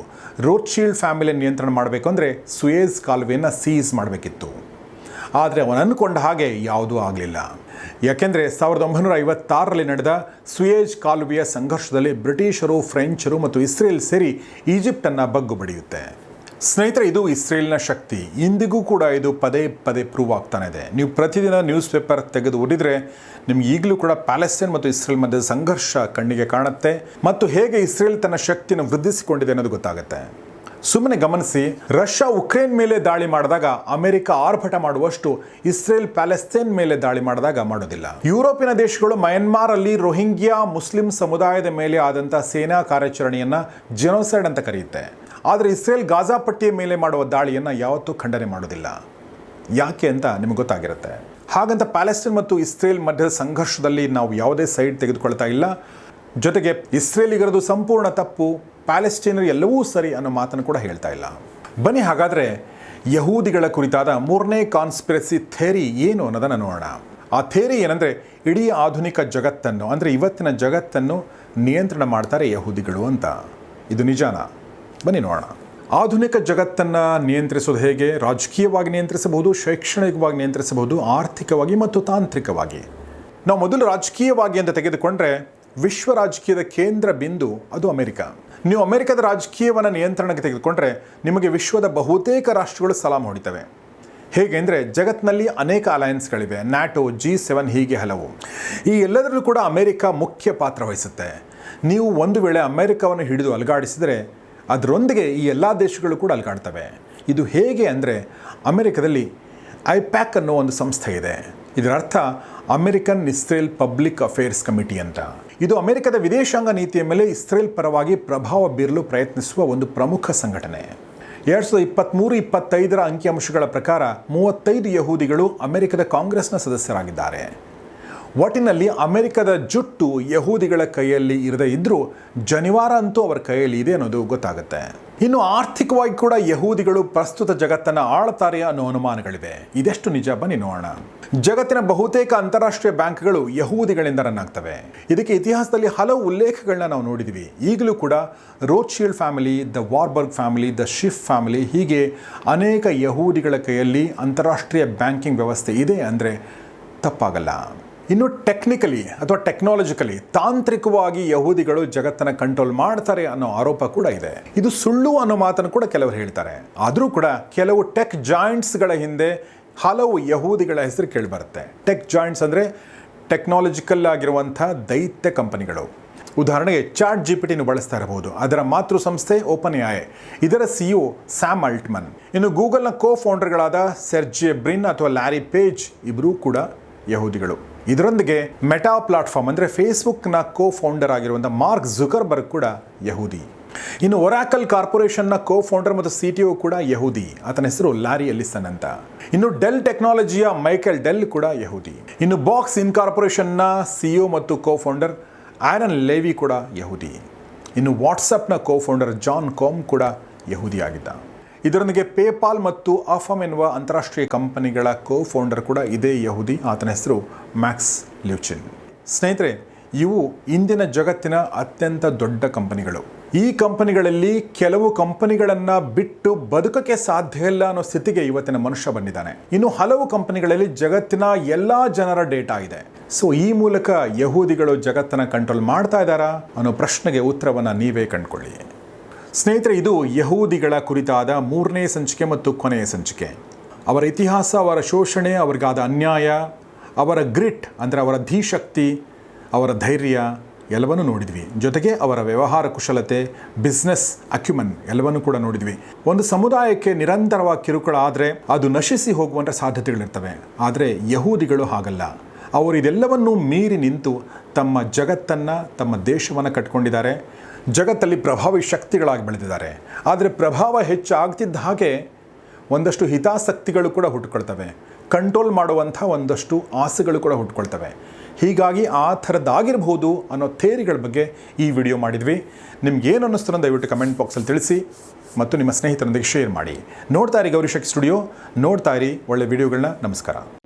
ರೋಡ್ಶೀಲ್ಡ್ ಫ್ಯಾಮಿಲಿಯನ್ನು ನಿಯಂತ್ರಣ ಮಾಡಬೇಕು ಅಂದರೆ ಸುಯೇಜ್ ಕಾಲುವೆಯನ್ನು ಸೀಸ್ ಮಾಡಬೇಕಿತ್ತು. ಆದರೆ ಅವನು ಅಂದ್ಕೊಂಡ ಹಾಗೆ ಯಾವುದೂ ಆಗಲಿಲ್ಲ. ಯಾಕೆಂದರೆ ಸಾವಿರದ ಒಂಬೈನೂರ ಐವತ್ತಾರರಲ್ಲಿ ನಡೆದ ಸುಯೇಜ್ ಕಾಲುವೆಯ ಸಂಘರ್ಷದಲ್ಲಿ ಬ್ರಿಟಿಷರು, ಫ್ರೆಂಚರು ಮತ್ತು ಇಸ್ರೇಲ್ ಸೇರಿ ಈಜಿಪ್ಟನ್ನು ಬಗ್ಗು ಬಡಿಯುತ್ತೆ. ಸ್ನೇಹಿತರೆ, ಇದು ಇಸ್ರೇಲ್ನ ಶಕ್ತಿ. ಇಂದಿಗೂ ಕೂಡ ಇದು ಪದೇ ಪದೇ ಪ್ರೂವ್ ಆಗ್ತಾನೆ ಇದೆ. ನೀವು ಪ್ರತಿದಿನ ನ್ಯೂಸ್ ಪೇಪರ್ ತೆಗೆದು ಓದಿದರೆ ನಿಮ್ಗೆ ಈಗಲೂ ಕೂಡ ಪ್ಯಾಲೆಸ್ಟೈನ್ ಮತ್ತು ಇಸ್ರೇಲ್ ಮಧ್ಯೆ ಸಂಘರ್ಷ ಕಣ್ಣಿಗೆ ಕಾಣುತ್ತೆ. ಮತ್ತು ಹೇಗೆ ಇಸ್ರೇಲ್ ತನ್ನ ಶಕ್ತಿಯನ್ನು ವೃದ್ಧಿಸಿಕೊಂಡಿದೆ ಅನ್ನೋದು ಗೊತ್ತಾಗುತ್ತೆ. ಸುಮ್ಮನೆ ಗಮನಿಸಿ, ರಷ್ಯಾ ಉಕ್ರೇನ್ ಮೇಲೆ ದಾಳಿ ಮಾಡಿದಾಗ ಅಮೆರಿಕ ಆರ್ಭಟ ಮಾಡುವಷ್ಟು ಇಸ್ರೇಲ್ ಪ್ಯಾಲೆಸ್ತೇನ್ ಮೇಲೆ ದಾಳಿ ಮಾಡಿದಾಗ ಮಾಡೋದಿಲ್ಲ. ಯುರೋಪಿನ ದೇಶಗಳು ಮಯನ್ಮಾರ್ ಅಲ್ಲಿ ರೋಹಿಂಗ್ಯಾ ಮುಸ್ಲಿಂ ಸಮುದಾಯದ ಮೇಲೆ ಆದಂಥ ಸೇನಾ ಕಾರ್ಯಾಚರಣೆಯನ್ನ ಜೆನೋಸೈಡ್ ಅಂತ ಕರೆಯುತ್ತೆ. ಆದರೆ ಇಸ್ರೇಲ್ ಗಾಜಾ ಪಟ್ಟಿಯ ಮೇಲೆ ಮಾಡುವ ದಾಳಿಯನ್ನು ಯಾವತ್ತೂ ಖಂಡನೆ ಮಾಡೋದಿಲ್ಲ ಯಾಕೆ ಅಂತ ನಿಮಗೆ ಗೊತ್ತಾಗಿರುತ್ತೆ. ಹಾಗಂತ ಪ್ಯಾಲೆಸ್ಟೈನ್ ಮತ್ತು ಇಸ್ರೇಲ್ ಮಧ್ಯದ ಸಂಘರ್ಷದಲ್ಲಿ ನಾವು ಯಾವುದೇ ಸೈಡ್ ತೆಗೆದುಕೊಳ್ತಾ ಇಲ್ಲ. ಜೊತೆಗೆ ಇಸ್ರೇಲಿಗರದು ಸಂಪೂರ್ಣ ತಪ್ಪು, ಪ್ಯಾಲೆಸ್ಟೈನರು ಎಲ್ಲವೂ ಸರಿ ಅನ್ನೋ ಮಾತನ್ನು ಕೂಡ ಹೇಳ್ತಾ ಇಲ್ಲ. ಬನ್ನಿ ಹಾಗಾದರೆ ಯಹೂದಿಗಳ ಕುರಿತಾದ ಮೂರನೇ ಕಾನ್ಸ್ಪಿರಸಿ ಥೇರಿ ಏನು ಅನ್ನೋದನ್ನು ನೋಡೋಣ. ಆ ಥೇರಿ ಏನಂದರೆ ಇಡೀ ಆಧುನಿಕ ಜಗತ್ತನ್ನು, ಅಂದರೆ ಇವತ್ತಿನ ಜಗತ್ತನ್ನು ನಿಯಂತ್ರಣ ಮಾಡ್ತಾರೆ ಯಹೂದಿಗಳು ಅಂತ. ಇದು ನಿಜಾನ? ಬನ್ನಿ ನೋಡೋಣ. ಆಧುನಿಕ ಜಗತ್ತನ್ನು ನಿಯಂತ್ರಿಸೋದು ಹೇಗೆ? ರಾಜಕೀಯವಾಗಿ ನಿಯಂತ್ರಿಸಬಹುದು, ಶೈಕ್ಷಣಿಕವಾಗಿ ನಿಯಂತ್ರಿಸಬಹುದು, ಆರ್ಥಿಕವಾಗಿ ಮತ್ತು ತಾಂತ್ರಿಕವಾಗಿ? ನಾವು ಮೊದಲು ರಾಜಕೀಯವಾಗಿ ಅಂತ ತೆಗೆದುಕೊಂಡ್ರೆ ವಿಶ್ವ ರಾಜಕೀಯದ ಕೇಂದ್ರ ಬಿಂದು ಅದು ಅಮೆರಿಕ. ನೀವು ಅಮೆರಿಕದ ರಾಜಕೀಯವನ್ನು ನಿಯಂತ್ರಣಕ್ಕೆ ತೆಗೆದುಕೊಂಡ್ರೆ ನಿಮಗೆ ವಿಶ್ವದ ಬಹುತೇಕ ರಾಷ್ಟ್ರಗಳು ಸಲಾಂ ಹೊಡಿತವೆ. ಹೇಗೆಂದರೆ ಜಗತ್ತಿನಲ್ಲಿ ಅನೇಕ ಅಲಯನ್ಸ್ಗಳಿವೆ. ನ್ಯಾಟೋ, ಜಿ ಸೆವೆನ್ ಹೀಗೆ ಹಲವು. ಈ ಎಲ್ಲದರಲ್ಲೂ ಕೂಡ ಅಮೆರಿಕ ಮುಖ್ಯ ಪಾತ್ರ ವಹಿಸುತ್ತೆ. ನೀವು ಒಂದು ವೇಳೆ ಅಮೆರಿಕವನ್ನು ಹಿಡಿದು ಅಲುಗಾಡಿಸಿದರೆ ಅದರೊಂದಿಗೆ ಈ ಎಲ್ಲ ದೇಶಗಳು ಕೂಡ ಅಲ್ಲಿ ಕಾಣ್ತವೆ. ಇದು ಹೇಗೆ ಅಂದರೆ ಅಮೆರಿಕದಲ್ಲಿ ಐಪ್ಯಾಕ್ ಅನ್ನೋ ಒಂದು ಸಂಸ್ಥೆ ಇದೆ. ಇದರ ಅರ್ಥ American Israel public affairs committee ಅಂತ. ಇದು ಅಮೆರಿಕದ ವಿದೇಶಾಂಗ ನೀತಿಯ ಮೇಲೆ ಇಸ್ರೇಲ್ ಪರವಾಗಿ ಪ್ರಭಾವ ಬೀರಲು ಪ್ರಯತ್ನಿಸುವ ಒಂದು ಪ್ರಮುಖ ಸಂಘಟನೆ. ಎರಡು ಸಾವಿರದ ಇಪ್ಪತ್ತ್ಮೂರು ಇಪ್ಪತ್ತೈದರ ಅಂಕಿಅಂಶಗಳ ಪ್ರಕಾರ ಮೂವತ್ತೈದು ಯಹೂದಿಗಳು ಅಮೆರಿಕದ ಕಾಂಗ್ರೆಸ್ನ ಸದಸ್ಯರಾಗಿದ್ದಾರೆ. ಒಟ್ಟಿನಲ್ಲಿ ಅಮೆರಿಕದ ಜುಟ್ಟು ಯಹೂದಿಗಳ ಕೈಯಲ್ಲಿ ಇರದೇ ಇದ್ದರೂ ಜನಿವಾರ ಅಂತೂ ಅವರ ಕೈಯಲ್ಲಿ ಇದೆ ಅನ್ನೋದು ಗೊತ್ತಾಗುತ್ತೆ. ಇನ್ನು ಆರ್ಥಿಕವಾಗಿ ಕೂಡ ಯಹೂದಿಗಳು ಪ್ರಸ್ತುತ ಜಗತ್ತನ್ನು ಆಳ್ತಾರೆ ಅನ್ನೋ ಅನುಮಾನಗಳಿವೆ. ಇದೆಷ್ಟು ನಿಜ? ಬನ್ನಿ ನೋಡೋಣ. ಜಗತ್ತಿನ ಬಹುತೇಕ ಅಂತಾರಾಷ್ಟ್ರೀಯ ಬ್ಯಾಂಕ್ಗಳು ಯಹೂದಿಗಳಿಂದ ರನ್ ಆಗ್ತವೆ. ಇದಕ್ಕೆ ಇತಿಹಾಸದಲ್ಲಿ ಹಲವು ಉಲ್ಲೇಖಗಳನ್ನ ನಾವು ನೋಡಿದ್ವಿ. ಈಗಲೂ ಕೂಡ Rothschild family, the Warburg family, the Schiff family ಹೀಗೆ ಅನೇಕ ಯಹೂದಿಗಳ ಕೈಯಲ್ಲಿ ಅಂತಾರಾಷ್ಟ್ರೀಯ ಬ್ಯಾಂಕಿಂಗ್ ವ್ಯವಸ್ಥೆ ಇದೆ ಅಂದರೆ ತಪ್ಪಾಗಲ್ಲ. ಇನ್ನು ಟೆಕ್ನಿಕಲಿ ಅಥವಾ ಟೆಕ್ನಾಲಜಿಕಲಿ ತಾಂತ್ರಿಕವಾಗಿ ಯಹೂದಿಗಳು ಜಗತ್ತನ್ನು ಕಂಟ್ರೋಲ್ ಮಾಡ್ತಾರೆ ಅನ್ನೋ ಆರೋಪ ಕೂಡ ಇದೆ. ಇದು ಸುಳ್ಳು ಅನ್ನೋ ಮಾತನ್ನು ಕೂಡ ಕೆಲವರು ಹೇಳ್ತಾರೆ. ಆದರೂ ಕೂಡ ಕೆಲವು ಟೆಕ್ ಜಾಯಿಂಟ್ಸ್ಗಳ ಹಿಂದೆ ಹಲವು ಯಹೂದಿಗಳ ಹೆಸರು ಕೇಳಿಬರುತ್ತೆ. ಟೆಕ್ ಜಾಯಿಂಟ್ಸ್ ಅಂದರೆ ಟೆಕ್ನಾಲಜಿಕಲ್ ಆಗಿರುವಂಥ ದೈತ್ಯ ಕಂಪನಿಗಳು. ಉದಾಹರಣೆಗೆ ಚಾಟ್ ಜಿ ಪಿ ಟಿನ ಬಳಸ್ತಾ ಇರಬಹುದು. ಅದರ ಮಾತೃ ಸಂಸ್ಥೆ ಓಪನ್ ಎ ಇದರ ಸಿಇಒ ಸ್ಯಾಮ್ ಅಲ್ಟ್ಮನ್. ಇನ್ನು ಗೂಗಲ್ನ ಕೋ ಫೌಂಡರ್ಗಳಾದ ಸೆರ್ಜೆ ಬ್ರಿನ್ ಅಥವಾ ಲ್ಯಾರಿ ಪೇಜ್ ಇಬ್ಬರೂ ಕೂಡ ಯಹೂದಿಗಳು. ಇದರೊಂದಿಗೆ ಮೆಟಾ ಪ್ಲಾಟ್ಫಾರ್ಮ್ ಅಂದರೆ ಫೇಸ್ಬುಕ್ನ ಕೋ ಫೌಂಡರ್ ಆಗಿರುವಂಥ ಮಾರ್ಕ್ ಜುಕರ್ಬರ್ಗ್ ಕೂಡ ಯಹೂದಿ. ಇನ್ನು ಒರಾಕಲ್ ಕಾರ್ಪೊರೇಷನ್ನ ಕೋ ಫೌಂಡರ್ ಮತ್ತು ಸಿ ಟಿ ಒ ಕೂಡ ಯಹೂದಿ. ಆತನ ಹೆಸರು ಲಾರಿ ಎಲ್ಲಿಸನ್ ಅಂತ. ಇನ್ನು ಡೆಲ್ ಟೆಕ್ನಾಲಜಿಯ ಮೈಕೆಲ್ ಡೆಲ್ ಕೂಡ ಯಹೂದಿ. ಇನ್ನು ಬಾಕ್ಸ್ ಇನ್ ಕಾರ್ಪೊರೇಷನ್ನ ಸಿಇಒ ಮತ್ತು ಕೋ ಫೌಂಡರ್ ಆರನ್ ಲೇವಿ ಕೂಡ ಯಹೂದಿ. ಇನ್ನು ವಾಟ್ಸಪ್ನ ಕೋ ಫೌಂಡರ್ ಜಾನ್ ಕಾಮ್ ಕೂಡ ಯಹೂದಿ ಆಗಿದ್ದ ಇದರೊಂದಿಗೆ ಪೇಪಾಲ್ ಮತ್ತು ಆಫಮ್ ಎನ್ನುವ ಅಂತಾರಾಷ್ಟ್ರೀಯ ಕಂಪನಿಗಳ ಕೋ ಫೌಂಡರ್ ಕೂಡ ಇದೇ ಯಹೂದಿ. ಆತನ ಹೆಸರು ಮ್ಯಾಕ್ಸ್ ಲ್ಯೂಚಿನ್. ಸ್ನೇಹಿತರೆ, ಇವು ಇಂದಿನ ಜಗತ್ತಿನ ಅತ್ಯಂತ ದೊಡ್ಡ ಕಂಪನಿಗಳು. ಈ ಕಂಪನಿಗಳಲ್ಲಿ ಕೆಲವು ಕಂಪನಿಗಳನ್ನು ಬಿಟ್ಟು ಬದುಕಕ್ಕೆ ಸಾಧ್ಯ ಇಲ್ಲ ಅನ್ನೋ ಸ್ಥಿತಿಗೆ ಇವತ್ತಿನ ಮನುಷ್ಯ ಬಂದಿದ್ದಾನೆ. ಇನ್ನು ಹಲವು ಕಂಪನಿಗಳಲ್ಲಿ ಜಗತ್ತಿನ ಎಲ್ಲ ಜನರ ಡೇಟಾ ಇದೆ. ಸೊ, ಈ ಮೂಲಕ ಯಹೂದಿಗಳು ಜಗತ್ತನ್ನು ಕಂಟ್ರೋಲ್ ಮಾಡ್ತಾ ಇದ್ದಾರಾ ಅನ್ನೋ ಪ್ರಶ್ನೆಗೆ ಉತ್ತರವನ್ನು ನೀವೇ ಕಂಡುಕೊಳ್ಳಿ. ಸ್ನೇಹಿತರೆ, ಇದು ಯಹೂದಿಗಳ ಕುರಿತಾದ ಮೂರನೇ ಸಂಚಿಕೆ ಮತ್ತು ಕೊನೆಯ ಸಂಚಿಕೆ. ಅವರ ಇತಿಹಾಸ, ಅವರ ಶೋಷಣೆ, ಅವರಿಗಾದ ಅನ್ಯಾಯ, ಅವರ ಗ್ರಿಟ್, ಅಂದರೆ ಅವರ ಧೀಶಕ್ತಿ, ಅವರ ಧೈರ್ಯ, ಎಲ್ಲವನ್ನೂ ನೋಡಿದ್ವಿ. ಜೊತೆಗೆ ಅವರ ವ್ಯವಹಾರ ಕುಶಲತೆ ಬಿಸ್ನೆಸ್ ಅಕ್ಯುಮನ್ ಎಲ್ಲವನ್ನೂ ಕೂಡ ನೋಡಿದ್ವಿ. ಒಂದು ಸಮುದಾಯಕ್ಕೆ ನಿರಂತರವಾಗಿ ಕಿರುಕುಳ ಆದರೆ ಅದು ನಶಿಸಿ ಹೋಗುವಂಥ ಸಾಧ್ಯತೆಗಳಿರ್ತವೆ. ಆದರೆ ಯಹೂದಿಗಳು ಹಾಗಲ್ಲ. ಅವರು ಇದೆಲ್ಲವನ್ನೂ ಮೀರಿ ನಿಂತು ತಮ್ಮ ಜಗತ್ತನ್ನು, ತಮ್ಮ ದೇಶವನ್ನು ಕಟ್ಕೊಂಡಿದ್ದಾರೆ. ಜಗತ್ತಲ್ಲಿ ಪ್ರಭಾವಿ ಶಕ್ತಿಗಳಾಗಿ ಬೆಳೆದಿದ್ದಾರೆ. ಆದರೆ ಪ್ರಭಾವ ಹೆಚ್ಚಾಗ್ತಿದ್ದ ಹಾಗೆ ಒಂದಷ್ಟು ಹಿತಾಸಕ್ತಿಗಳು ಕೂಡ ಹುಟ್ಕೊಳ್ತವೆ. ಕಂಟ್ರೋಲ್ ಮಾಡುವಂಥ ಒಂದಷ್ಟು ಆಸೆಗಳು ಕೂಡ ಹುಟ್ಕೊಳ್ತವೆ. ಹೀಗಾಗಿ ಆ ಥರದ್ದಾಗಿರ್ಬೋದು ಅನ್ನೋ ಥೇರಿಗಳ ಬಗ್ಗೆ ಈ ವಿಡಿಯೋ ಮಾಡಿದ್ವಿ. ನಿಮ್ಗೇನು ಅನ್ನಿಸ್ತಾರೆ ಅನ್ನಿಸ್ತು ಅನ್ನೋ ದಯವಿಟ್ಟು ಕಮೆಂಟ್ ಬಾಕ್ಸಲ್ಲಿ ತಿಳಿಸಿ ಮತ್ತು ನಿಮ್ಮ ಸ್ನೇಹಿತರೊಂದಿಗೆ ಶೇರ್ ಮಾಡಿ. ನೋಡ್ತಾ ಇರಿ ಗೌರಿಶಕ್ ಸ್ಟುಡಿಯೋ. ನೋಡ್ತಾ ಇರಿ ಒಳ್ಳೆ ವಿಡಿಯೋಗಳನ್ನ. ನಮಸ್ಕಾರ.